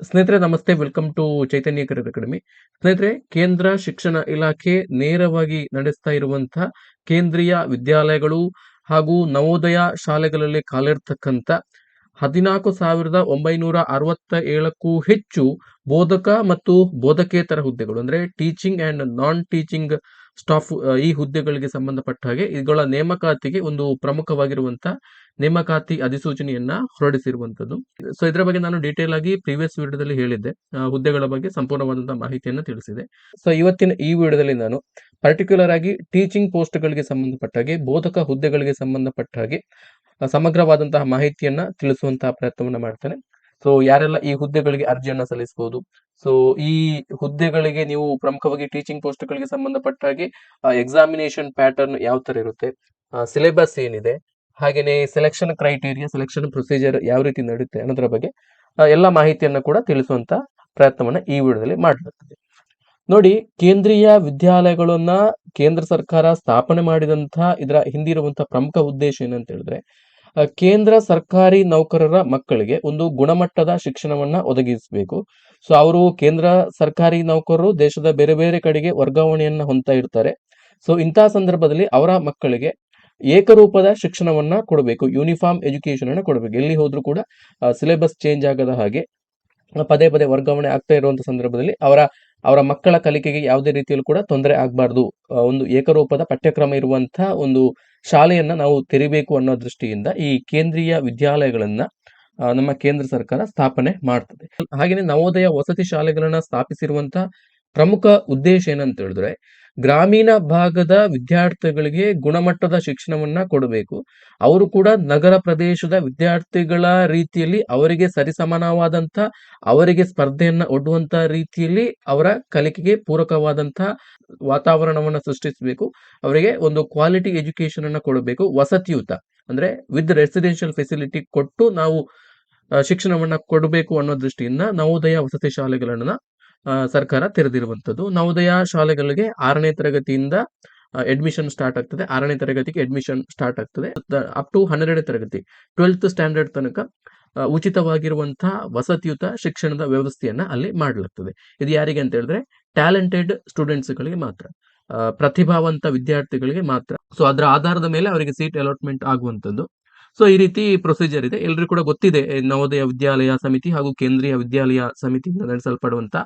ಸ್ನೇಹಿತರೆ, ನಮಸ್ತೆ. Welcome to Chaitanya academy ಸ್ನೇಹಿತರೆ, ಕೇಂದ್ರ ಶಿಕ್ಷಣ ಇಲಾಖೆ ನೇರವಾಗಿ ನಡೆಸ್ತಾ ಇರುವಂತಹ ಕೇಂದ್ರೀಯ ವಿದ್ಯಾಲಯಗಳು ಹಾಗೂ ನವೋದಯ ಶಾಲೆಗಳಲ್ಲಿ ಕಾಲಿರ್ತಕ್ಕಂಥ ಹದಿನಾಲ್ಕು ಸಾವಿರದ ಒಂಬೈನೂರ ಅರವತ್ತ ಏಳಕ್ಕೂ ಹೆಚ್ಚು ಬೋಧಕ ಮತ್ತು ಬೋಧಕೇತರ ಹುದ್ದೆಗಳು, ಅಂದ್ರೆ teaching and non teaching staff ಈ ಹುದ್ದೆಗಳಿಗೆ ಸಂಬಂಧಪಟ್ಟ ಹಾಗೆ ಇವುಗಳ ನೇಮಕಾತಿಗೆ ಒಂದು ಪ್ರಮುಖವಾಗಿರುವಂತಹ ನೇಮಕಾತಿ ಅಧಿಸೂಚನೆಯನ್ನ ಹೊರಡಿಸಿರುವಂತದ್ದು. ಸೊ ಇದರ ಬಗ್ಗೆ ನಾನು ಡೀಟೇಲ್ ಆಗಿ ಪ್ರೀವಿಯಸ್ ವಿಡಿಯೋದಲ್ಲಿ ಹೇಳಿದ್ದೆ. ಹುದ್ದೆಗಳ ಬಗ್ಗೆ ಸಂಪೂರ್ಣವಾದಂತಹ ಮಾಹಿತಿಯನ್ನು ತಿಳಿಸಿದೆ. ಸೊ ಇವತ್ತಿನ ಈ ವಿಡಿಯೋದಲ್ಲಿ ನಾನು ಪರ್ಟಿಕ್ಯುಲರ್ ಆಗಿ ಟೀಚಿಂಗ್ ಪೋಸ್ಟ್ ಗಳಿಗೆ ಸಂಬಂಧಪಟ್ಟ ಹಾಗೆ ಬೋಧಕ ಹುದ್ದೆಗಳಿಗೆ ಸಂಬಂಧಪಟ್ಟ ಹಾಗೆ ಸಮಗ್ರವಾದಂತಹ ಮಾಹಿತಿಯನ್ನ ತಿಳಿಸುವಂತಹ ಪ್ರಯತ್ನವನ್ನ ಮಾಡ್ತೇನೆ. ಸೊ ಯಾರೆಲ್ಲ ಈ ಹುದ್ದೆಗಳಿಗೆ ಅರ್ಜಿಯನ್ನ ಸಲ್ಲಿಸಬಹುದು ಸೊ ಈ ಹುದ್ದೆಗಳಿಗೆ ನೀವು ಪ್ರಮುಖವಾಗಿ ಟೀಚಿಂಗ್ ಪೋಸ್ಟ್ಗಳಿಗೆ ಸಂಬಂಧಪಟ್ಟ ಹಾಗೆ ಎಕ್ಸಾಮಿನೇಷನ್ ಪ್ಯಾಟರ್ನ್ ಯಾವ ತರ ಇರುತ್ತೆ? ಸಿಲೆಬಸ್ ಏನಿದೆ? ಹಾಗೇನೆ ಸೆಲೆಕ್ಷನ್ ಕ್ರೈಟೀರಿಯಾ ಸೆಲೆಕ್ಷನ್ ಪ್ರೊಸೀಜರ್ ಯಾವ ರೀತಿ ನಡೆಯುತ್ತೆ ಅನ್ನೋದ್ರ ಬಗ್ಗೆ ಎಲ್ಲ ಮಾಹಿತಿಯನ್ನ ಕೂಡ ತಿಳಿಸುವಂತ ಪ್ರಯತ್ನವನ್ನ ಈ ವಿಡಿಯೋದಲ್ಲಿ ಮಾಡಲಾಗ್ತದೆ. ನೋಡಿ, ಕೇಂದ್ರೀಯ ವಿದ್ಯಾಲಯಗಳನ್ನ ಕೇಂದ್ರ ಸರ್ಕಾರ ಸ್ಥಾಪನೆ ಮಾಡಿದಂತಹ, ಇದರ ಹಿಂದಿರುವಂತಹ ಪ್ರಮುಖ ಉದ್ದೇಶ ಏನಂತ ಹೇಳಿದ್ರೆ ಕೇಂದ್ರ ಸರ್ಕಾರಿ ನೌಕರರ ಮಕ್ಕಳಿಗೆ ಒಂದು ಗುಣಮಟ್ಟದ ಶಿಕ್ಷಣವನ್ನ ಒದಗಿಸಬೇಕು. ಸೊ, ಅವರು ಕೇಂದ್ರ ಸರ್ಕಾರಿ ನೌಕರರು, ದೇಶದ ಬೇರೆ ಬೇರೆ ಕಡೆಗೆ ವರ್ಗಾವಣೆಯನ್ನ ಹೊಂದ್ತಾ ಇರ್ತಾರೆ. ಸೊ ಇಂತಹ ಸಂದರ್ಭದಲ್ಲಿ ಅವರ ಮಕ್ಕಳಿಗೆ ಏಕರೂಪದ ಶಿಕ್ಷಣವನ್ನ ಕೊಡಬೇಕು, ಯೂನಿಫಾರ್ಮ್ ಎಜುಕೇಶನ್ ಅನ್ನ ಕೊಡಬೇಕು. ಎಲ್ಲಿ ಹೋದ್ರೂ ಕೂಡ ಸಿಲೆಬಸ್ ಚೇಂಜ್ ಆಗದ ಹಾಗೆ, ಪದೇ ಪದೇ ವರ್ಗಾವಣೆ ಆಗ್ತಾ ಇರುವಂತ ಸಂದರ್ಭದಲ್ಲಿ ಅವರ ಅವರ ಮಕ್ಕಳ ಕಲಿಕೆಗೆ ಯಾವುದೇ ರೀತಿಯಲ್ಲೂ ಕೂಡ ತೊಂದರೆ ಆಗಬಾರ್ದು. ಒಂದು ಏಕರೂಪದ ಪಠ್ಯಕ್ರಮ ಇರುವಂತಹ ಒಂದು ಶಾಲೆಯನ್ನ ನಾವು ತೆರಿಬೇಕು ಅನ್ನೋ ದೃಷ್ಟಿಯಿಂದ ಈ ಕೇಂದ್ರೀಯ ವಿದ್ಯಾಲಯಗಳನ್ನ ನಮ್ಮ ಕೇಂದ್ರ ಸರ್ಕಾರ ಸ್ಥಾಪನೆ ಮಾಡ್ತದೆ. ಹಾಗೆಯೇ ನವೋದಯ ವಸತಿ ಶಾಲೆಗಳನ್ನ ಸ್ಥಾಪಿಸಿರುವಂತಹ ಪ್ರಮುಖ ಉದ್ದೇಶ ಏನಂತ ಹೇಳಿದ್ರೆ ಗ್ರಾಮೀಣ ಭಾಗದ ವಿದ್ಯಾರ್ಥಿಗಳಿಗೆ ಗುಣಮಟ್ಟದ ಶಿಕ್ಷಣವನ್ನ ಕೊಡಬೇಕು. ಅವರು ಕೂಡ ನಗರ ಪ್ರದೇಶದ ವಿದ್ಯಾರ್ಥಿಗಳ ರೀತಿಯಲ್ಲಿ ಅವರಿಗೆ ಸರಿಸಮಾನವಾದಂತ ಅವರಿಗೆ ಸ್ಪರ್ಧೆಯನ್ನ ಒಡ್ಡುವಂತ ರೀತಿಯಲ್ಲಿ ಅವರ ಕಲಿಕೆಗೆ ಪೂರಕವಾದಂತಹ ವಾತಾವರಣವನ್ನ ಸೃಷ್ಟಿಸಬೇಕು. ಅವರಿಗೆ ಒಂದು ಕ್ವಾಲಿಟಿ ಎಜುಕೇಶನ್ ಅನ್ನ ಕೊಡಬೇಕು. ವಸತಿಯುತ ಅಂದ್ರೆ ವಿತ್ ರೆಸಿಡೆನ್ಷಿಯಲ್ ಫೆಸಿಲಿಟಿ ಕೊಟ್ಟು ನಾವು ಶಿಕ್ಷಣವನ್ನ ಕೊಡಬೇಕು ಅನ್ನೋ ದೃಷ್ಟಿಯಿಂದ ನವೋದಯ ವಸತಿ ಶಾಲೆಗಳನ್ನ ಸರ್ಕಾರ ತೆರೆದಿರುವಂತದ್ದು ನವೋದಯ ಶಾಲೆಗಳಿಗೆ ಆರನೇ ತರಗತಿಯಿಂದ ಅಡ್ಮಿಷನ್ ಸ್ಟಾರ್ಟ್ ಆಗ್ತದೆ. ಆರನೇ ತರಗತಿಗೆ ಅಡ್ಮಿಷನ್ ಸ್ಟಾರ್ಟ್ ಆಗ್ತದೆ. ಅಪ್ ಟು ಹನ್ನೆರಡನೇ ತರಗತಿ. ಟ್ವೆಲ್ತ್ ಸ್ಟ್ಯಾಂಡರ್ಡ್ ತನಕ ಉಚಿತವಾಗಿರುವಂತಹ ವಸತಿಯುತ ಶಿಕ್ಷಣದ ವ್ಯವಸ್ಥೆಯನ್ನ ಅಲ್ಲಿ ಮಾಡಲಾಗ್ತದೆ. ಇದು ಯಾರಿಗೆ ಅಂತ ಹೇಳಿದ್ರೆ ಟ್ಯಾಲೆಂಟೆಡ್ ಸ್ಟೂಡೆಂಟ್ಸ್ಗಳಿಗೆ ಮಾತ್ರ. ಆ, ಪ್ರತಿಭಾವಂತ ವಿದ್ಯಾರ್ಥಿಗಳಿಗೆ ಮಾತ್ರ. ಸೊ ಅದರ ಆಧಾರದ ಮೇಲೆ ಅವರಿಗೆ ಸೀಟ್ ಅಲಾಟ್ಮೆಂಟ್ ಆಗುವಂತದ್ದು ಸೊ ಈ ರೀತಿ ಪ್ರೊಸೀಜರ್ ಇದೆ. ಎಲ್ರಿಗೂ ಕೂಡ ಗೊತ್ತಿದೆ ನವೋದಯ ವಿದ್ಯಾಲಯ ಸಮಿತಿ ಹಾಗೂ ಕೇಂದ್ರೀಯ ವಿದ್ಯಾಲಯ ಸಮಿತಿಯಿಂದ ನಡೆಸಲ್ಪಡುವಂತ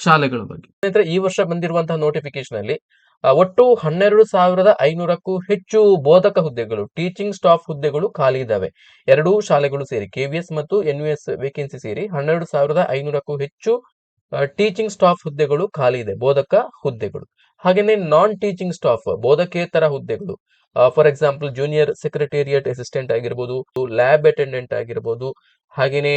ಶಾಲೆಗಳ ಬಗ್ಗೆ. ಈ ವರ್ಷ ಬಂದಿರುವಂತಹ ನೋಟಿಫಿಕೇಶನ್ ಅಲ್ಲಿ ಒಟ್ಟು ಹನ್ನೆರಡು ಸಾವಿರದ ಐನೂರಕ್ಕೂ ಹೆಚ್ಚು ಬೋಧಕ ಹುದ್ದೆಗಳು ಟೀಚಿಂಗ್ ಸ್ಟಾಫ್ ಹುದ್ದೆಗಳು ಖಾಲಿ ಇದ್ದಾವೆ ಎರಡೂ ಶಾಲೆಗಳು ಸೇರಿ ಕೆವಿಎಸ್ ಮತ್ತು ಎನ್ಯುಎಸ್ ವೇಕೆನ್ಸಿ ಸೇರಿ ಹನ್ನೆರಡು ಸಾವಿರದ ಐನೂರಕ್ಕೂ ಹೆಚ್ಚು ಟೀಚಿಂಗ್ ಸ್ಟಾಫ್ ಹುದ್ದೆಗಳು ಖಾಲಿ ಇದೆ, ಬೋಧಕ ಹುದ್ದೆಗಳು. ಹಾಗೆಯೇ ನಾನ್ ಟೀಚಿಂಗ್ ಸ್ಟಾಫ್ ಬೋಧಕೇತರ ಹುದ್ದೆಗಳು for example junior secretariat assistant ಆಗಿರ್ಬೋದು ಲ್ಯಾಬ್ ಅಟೆಂಡೆಂಟ್ ಆಗಿರ್ಬೋದು, ಹಾಗೇನೆ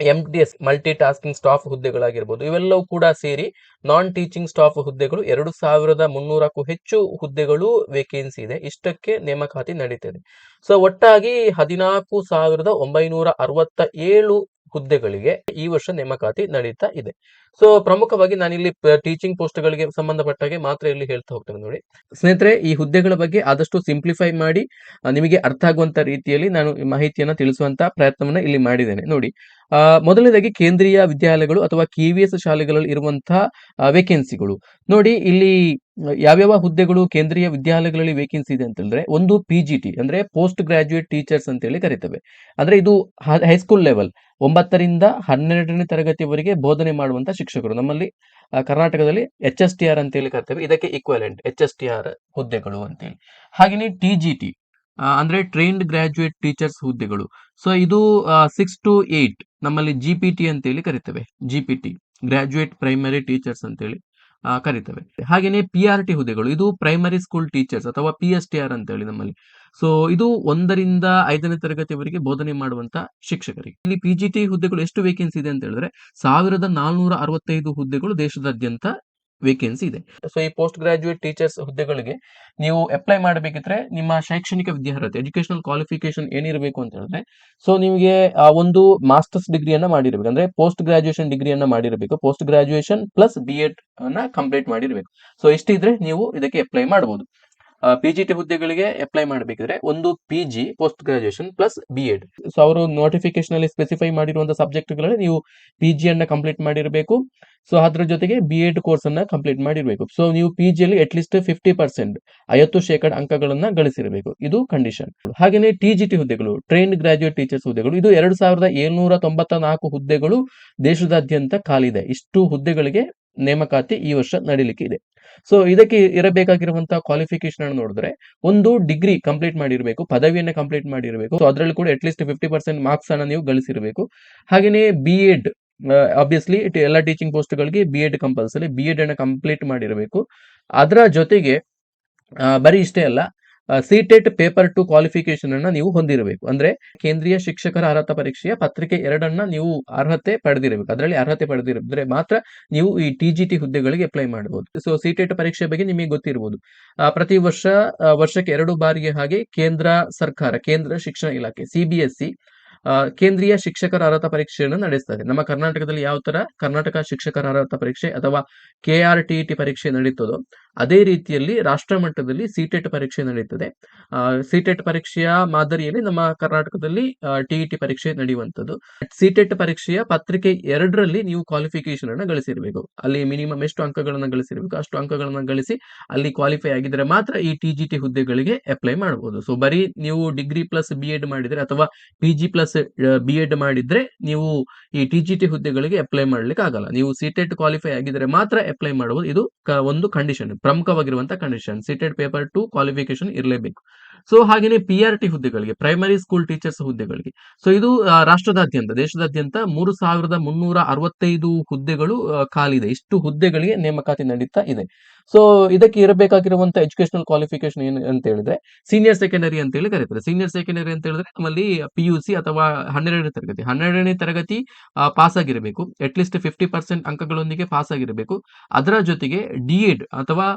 M D S multi tasking staff ಹುದ್ದೆಗಳಾಗಿರ್ಬೋದು, ಇವೆಲ್ಲವೂ ಕೂಡ ಸೇರಿ ನಾನ್ ಟೀಚಿಂಗ್ ಸ್ಟಾಫ್ ಹುದ್ದೆಗಳು ಎರಡು ಸಾವಿರದ ಮುನ್ನೂರಕ್ಕೂ ಹೆಚ್ಚು ಹುದ್ದೆಗಳು ವೇಕೆನ್ಸಿ ಇದೆ. ಇಷ್ಟಕ್ಕೆ ನೇಮಕಾತಿ ನಡೀತಿದೆ. ಸೊ ಒಟ್ಟಾಗಿ ಹದಿನಾಲ್ಕು ಸಾವಿರದ ಒಂಬೈನೂರ ಅರವತ್ತ ಏಳು ಹುದ್ದೆಗಳಿಗೆ ಈ ವರ್ಷ ನೇಮಕಾತಿ ನಡೀತಾ ಇದೆ. ಸೊ ಪ್ರಮುಖವಾಗಿ ನಾನಿಲ್ಲಿ ಟೀಚಿಂಗ್ ಪೋಸ್ಟ್ಗಳಿಗೆ ಸಂಬಂಧಪಟ್ಟಾಗೆ ಮಾತ್ರ ಇಲ್ಲಿ ಹೇಳ್ತಾ ಹೋಗ್ತೇನೆ ನೋಡಿ. ಸ್ನೇಹಿತರೆ, ಈ ಹುದ್ದೆಗಳ ಬಗ್ಗೆ ಆದಷ್ಟು ಸಿಂಪ್ಲಿಫೈ ಮಾಡಿ ನಿಮಗೆ ಅರ್ಥ ಆಗುವಂತ ರೀತಿಯಲ್ಲಿ ನಾನು ಮಾಹಿತಿಯನ್ನ ತಿಳಿಸುವಂತ ಪ್ರಯತ್ನವನ್ನ ಇಲ್ಲಿ ಮಾಡಿದ್ದೇನೆ. ನೋಡಿ ಮೊದಲನೇದಾಗಿ ಕೇಂದ್ರೀಯ ವಿದ್ಯಾಲಯಗಳು ಅಥವಾ ಕೆವಿಎಸ್ ಶಾಲೆಗಳಲ್ಲಿ ಇರುವಂತಹ ವೇಕೆನ್ಸಿಗಳು ನೋಡಿ, ಇಲ್ಲಿ ಯಾವ್ಯಾವ ಹುದ್ದೆಗಳು ಕೇಂದ್ರೀಯ ವಿದ್ಯಾಲಯಗಳಲ್ಲಿ ವೇಕೆನ್ಸಿ ಇದೆ ಅಂತ ಒಂದು ಪಿ ಅಂದ್ರೆ ಪೋಸ್ಟ್ ಗ್ರಾಜುಯೇಟ್ ಟೀಚರ್ಸ್ ಅಂತ ಹೇಳಿ ಕರಿತವೆ. ಅಂದ್ರೆ ಇದು ಹೈಸ್ಕೂಲ್ ಲೆವೆಲ್ ಒಂಬತ್ತರಿಂದ ಹನ್ನೆರಡನೇ ತರಗತಿವರೆಗೆ ಬೋಧನೆ ಮಾಡುವಂತ ಶಿಕ್ಷಕರು. ನಮ್ಮಲ್ಲಿ ಕರ್ನಾಟಕದಲ್ಲಿ ಎಚ್ ಎಸ್ ಟಿ ಆರ್ ಅಂತ ಹೇಳಿ ಕರ್ತೇವೆ. ಇದಕ್ಕೆ equivalent H S T R ಹುದ್ದೆಗಳು ಅಂತೇಳಿ. ಹಾಗೆಯೇ ಟಿ ಜಿ ಟಿ ಅಂದ್ರೆ ಟ್ರೈನ್ಡ್ ಗ್ರಾಜುಯೇಟ್ ಟೀಚರ್ಸ್ ಹುದ್ದೆಗಳು. ಸೊ ಇದು ಸಿಕ್ಸ್ ಟು ಏಟ್ ನಮ್ಮಲ್ಲಿ ಜಿ ಪಿ ಟಿ ಅಂತೇಳಿ ಕರಿತೇವೆ. G P T graduate primary teachers ಅಂತೇಳಿ ಕರಿತೇವೆ. ಹಾಗೇನೆ ಪಿ ಆರ್ ಟಿ ಹುದ್ದೆಗಳು. ಇದು ಪ್ರೈಮರಿ ಸ್ಕೂಲ್ ಟೀಚರ್ಸ್ ಅಥವಾ ಪಿ ಎಸ್ ಟಿ ಆರ್ ಅಂತೇಳಿ ನಮ್ಮಲ್ಲಿ. ಸೊ ಇದು ಒಂದರಿಂದ ಐದನೇ ತರಗತಿವರೆಗೆ ಬೋಧನೆ ಮಾಡುವಂತ ಶಿಕ್ಷಕರಿಗೆ. ಇಲ್ಲಿ ಪಿ ಟಿ ಹುದ್ದೆಗಳು ಎಷ್ಟು ವೇಕೆನ್ಸಿ ಇದೆ ಅಂತ ಹೇಳಿದ್ರೆ, ಸಾವಿರದ ನಾಲ್ನೂರ ಅರವತ್ತೈದು ಹುದ್ದೆಗಳು ದೇಶದಾದ್ಯಂತ ವೇಕೆನ್ಸಿ ಇದೆ. ಸೊ ಈ ಪೋಸ್ಟ್ ಗ್ರಾಜುಯೇಟ್ ಟೀಚರ್ಸ್ ಹುದ್ದೆಗಳಿಗೆ ನೀವು ಅಪ್ಲೈ ಮಾಡಬೇಕಿದ್ರೆ ನಿಮ್ಮ ಶೈಕ್ಷಣಿಕ ವಿದ್ಯಾರ್ಹತೆ ಎಜುಕೇಶನಲ್ ಕ್ವಾಲಿಫಿಕೇಶನ್ ಏನಿರಬೇಕು ಅಂತ ಹೇಳಿದ್ರೆ ಸೊ ನಿಮಗೆ ಒಂದು ಮಾಸ್ಟರ್ಸ್ ಡಿಗ್ರಿಯನ್ನ ಮಾಡಿರಬೇಕು. ಅಂದ್ರೆ ಪೋಸ್ಟ್ ಗ್ರಾಜುಯೇಷನ್ ಡಿಗ್ರಿಯನ್ನ ಮಾಡಿರಬೇಕು. Post graduation plus B Ed ಅನ್ನ ಕಂಪ್ಲೀಟ್ ಮಾಡಿರಬೇಕು. ಸೊ ಇಷ್ಟಿದ್ರೆ ನೀವು ಇದಕ್ಕೆ ಅಪ್ಲೈ ಮಾಡಬಹುದು. ಪಿ ಜಿ ಟಿ ಹುದ್ದೆಗಳಿಗೆ ಅಪ್ಲೈ ಮಾಡಬೇಕಿದ್ರೆ ಒಂದು P G post graduation plus B Ed so ಅವರು ನೋಟಿಫಿಕೇಶನ್ ಅಲ್ಲಿ ಸ್ಪೆಸಿಫೈ ಮಾಡಿರುವಂತಹ ಸಬ್ಜೆಕ್ಟ್ಗಳಲ್ಲಿ ನೀವು ಪಿ ಜಿ ಅನ್ನ ಕಂಪ್ಲೀಟ್ ಮಾಡಿರಬೇಕು. ಸೊ ಅದ್ರ ಜೊತೆಗೆ ಬಿ ಎಡ್ ಕೋರ್ಸ್ ಅನ್ನ ಕಂಪ್ಲೀಟ್ ಮಾಡಿರಬೇಕು. ಸೊ ನೀವು ಪಿ ಜಿಯಲ್ಲಿ ಅಟ್ ಲೀಸ್ಟ್ ಫಿಫ್ಟಿ ಪರ್ಸೆಂಟ್ ಐವತ್ತು ಶೇಕಡ ಅಂಕಗಳನ್ನ ಗಳಿಸಿರಬೇಕು. ಇದು ಕಂಡೀಷನ್ ಹಾಗೆಯೇ ಟಿ ಜಿ ಟಿ ಹುದ್ದೆಗಳು ಟ್ರೈನ್ಡ್ ಗ್ರಾಜುಯೇಟ್ ಟೀಚರ್ಸ್ ಹುದ್ದೆಗಳು, ಇದು ಎರಡು ಸಾವಿರದ ಏಳ್ನೂರ ತೊಂಬತ್ತ ನಾಲ್ಕು ಹುದ್ದೆಗಳು ದೇಶದಾದ್ಯಂತ ಖಾಲಿದೆ ಇಷ್ಟು ಹುದ್ದೆಗಳಿಗೆ ನೇಮಕಾತಿ ಈ ವರ್ಷ ನಡೀಲಿಕ್ಕೆ ಇದೆ ಸೊ ಇದಕ್ಕೆ ಇರಬೇಕಾಗಿರುವಂತಹ ಕ್ವಾಲಿಫಿಕೇಶನ್ ಅನ್ನು ನೋಡಿದ್ರೆ, ಒಂದು ಡಿಗ್ರಿ ಕಂಪ್ಲೀಟ್ ಮಾಡಿರಬೇಕು, ಪದವಿಯನ್ನ ಕಂಪ್ಲೀಟ್ ಮಾಡಿರಬೇಕು. ಸೊ ಅದರಲ್ಲಿ ಕೂಡ ಅಟ್ಲೀಸ್ಟ್ ಫಿಫ್ಟಿ ಪರ್ಸೆಂಟ್ ಮಾರ್ಕ್ಸ್ ಅನ್ನ ನೀವು ಗಳಿಸಿರಬೇಕು. ಹಾಗೆಯೇ ಬಿ ಎಡ್ ಅಬ್ವಿಯಸ್ಲಿ ಎಲ್ಲ teaching ಪೋಸ್ಟ್ಗಳಿಗೆ B Ed compulsory B Ed ಅನ್ನ ಕಂಪ್ಲೀಟ್ ಮಾಡಿರಬೇಕು. ಅದರ ಜೊತೆಗೆ ಬರೀ ಇಷ್ಟೇ ಅಲ್ಲ ಸಿಟೆಟ್ ಪೇಪರ್ ಟು ಕ್ವಾಲಿಫಿಕೇಶನ್ ಅನ್ನ ನೀವು ಹೊಂದಿರಬೇಕು. ಅಂದ್ರೆ ಕೇಂದ್ರೀಯ ಶಿಕ್ಷಕರ ಅರ್ಹತಾ ಪರೀಕ್ಷೆಯ ಪತ್ರಿಕೆ ಎರಡನ್ನ ನೀವು ಅರ್ಹತೆ ಪಡೆದಿರಬೇಕು. ಅದರಲ್ಲಿ ಅರ್ಹತೆ ಪಡೆದಿರಿದ್ರೆ ಮಾತ್ರ ನೀವು ಈ ಟಿ ಜಿ ಟಿ ಹುದ್ದೆಗಳಿಗೆ ಅಪ್ಲೈ ಮಾಡಬಹುದು ಸೊ ಸಿಟೆಟ್ ಪರೀಕ್ಷೆ ಬಗ್ಗೆ ನಿಮಗೆ ಗೊತ್ತಿರಬಹುದು ಪ್ರತಿ ವರ್ಷ ವರ್ಷಕ್ಕೆ ಎರಡು ಬಾರಿಗೆ ಹಾಗೆ ಕೇಂದ್ರ ಸರ್ಕಾರ, ಕೇಂದ್ರ ಶಿಕ್ಷಣ ಇಲಾಖೆ ಸಿಬಿಎಸ್ಇ ಕೇಂದ್ರೀಯ ಶಿಕ್ಷಕರ ಅರ್ಹತಾ ಪರೀಕ್ಷೆಯನ್ನು ನಡೆಸ್ತಾರೆ. ನಮ್ಮ ಕರ್ನಾಟಕದಲ್ಲಿ ಯಾವ ತರ? ಕರ್ನಾಟಕ ಶಿಕ್ಷಕರ ಅರ್ಹತಾ ಪರೀಕ್ಷೆ ಅಥವಾ ಕೆ ಆರ್ ಟಿ ಪರೀಕ್ಷೆ ನಡೀತದೋ, ಅದೇ ರೀತಿಯಲ್ಲಿ ರಾಷ್ಟ್ರ ಮಟ್ಟದಲ್ಲಿ ಸಿಟೆಟ್ ಪರೀಕ್ಷೆ ನಡೀತದೆ. ಸಿಟೆಟ್ ಪರೀಕ್ಷೆಯ ಮಾದರಿಯಲ್ಲಿ ನಮ್ಮ ಕರ್ನಾಟಕದಲ್ಲಿ ಟಿಇಟಿ ಪರೀಕ್ಷೆ ನಡೆಯುವಂತದ್ದು ಸಿಟೆಟ್ ಪರೀಕ್ಷೆಯ ಪತ್ರಿಕೆ ಎರಡರಲ್ಲಿ ನೀವು ಕ್ವಾಲಿಫಿಕೇಶನ್ ಅನ್ನ ಗಳಿಸಿರಬೇಕು. ಅಲ್ಲಿ ಮಿನಿಮಮ್ ಎಷ್ಟು ಅಂಕಗಳನ್ನ ಗಳಿಸಿರಬೇಕು, ಅಷ್ಟು ಅಂಕಗಳನ್ನ ಗಳಿಸಿ ಅಲ್ಲಿ ಕ್ವಾಲಿಫೈ ಆಗಿದ್ರೆ ಮಾತ್ರ ಈ ಟಿ ಹುದ್ದೆಗಳಿಗೆ ಅಪ್ಲೈ ಮಾಡಬಹುದು ಸೊ ಬರೀ ನೀವು ಡಿಗ್ರಿ ಪ್ಲಸ್ ಬಿ ಎಡ್ ಮಾಡಿದ್ರೆ ಅಥವಾ P G plus B Ed ಮಾಡಿದ್ರೆ ನೀವು ಈ ಟಿ ಜಿ ಟಿ ಹುದ್ದೆಗಳಿಗೆ ಅಪ್ಲೈ ಮಾಡ್ಲಿಕ್ಕೆ ಆಗಲ್ಲ. ನೀವು ಸಿಟೆಟ್ ಕ್ವಾಲಿಫೈ ಆಗಿದ್ರೆ ಮಾತ್ರ ಅಪ್ಲೈ ಮಾಡಬಹುದು ಇದು ಒಂದು condition ಪ್ರಮುಖವಾಗಿರುವಂತಹ condition CTET paper two qualification ಇರಲೇಬೇಕು. ಸೊ ಹಾಗೇನೆ ಪಿ ಆರ್ ಟಿ ಹುದ್ದೆಗಳಿಗೆ ಪ್ರೈಮರಿ ಸ್ಕೂಲ್ ಟೀಚರ್ಸ್ ಹುದ್ದೆಗಳಿಗೆ. ಸೊ ಇದು ರಾಷ್ಟ್ರದಾದ್ಯಂತ, ದೇಶದಾದ್ಯಂತ ಮೂರು ಸಾವಿರದ ಮುನ್ನೂರ ಅರವತ್ತೈದು ಹುದ್ದೆಗಳು ಖಾಲಿದೆ ಇಷ್ಟು ಹುದ್ದೆಗಳಿಗೆ ನೇಮಕಾತಿ ನಡೀತಾ ಇದೆ. ಸೊ ಇದಕ್ಕೆ ಇರಬೇಕಾಗಿರುವಂತಹ ಎಜುಕೇಶನಲ್ ಕ್ವಾಲಿಫಿಕೇಶನ್ ಏನು ಅಂತ ಹೇಳಿದ್ರೆ ಸೀನಿಯರ್ ಸೆಕೆಂಡರಿ ಅಂತ ಹೇಳಿ ಕರೀತಾರೆ. ಸೀನಿಯರ್ ಸೆಕೆಂಡರಿ ಅಂತ ಹೇಳಿದ್ರೆ ನಮ್ಮಲ್ಲಿ ಪಿ ಯು ಸಿ ಅಥವಾ ಹನ್ನೆರಡನೇ ತರಗತಿ. ಹನ್ನೆರಡನೇ ತರಗತಿ ಪಾಸ್ ಆಗಿರಬೇಕು ಅಟ್ ಲೀಸ್ಟ್ ಫಿಫ್ಟಿ ಪರ್ಸೆಂಟ್ ಅಂಕಗಳೊಂದಿಗೆ ಪಾಸ್ ಆಗಿರಬೇಕು ಅದರ ಜೊತೆಗೆ ಡಿ ಎಡ್ ಅಥವಾ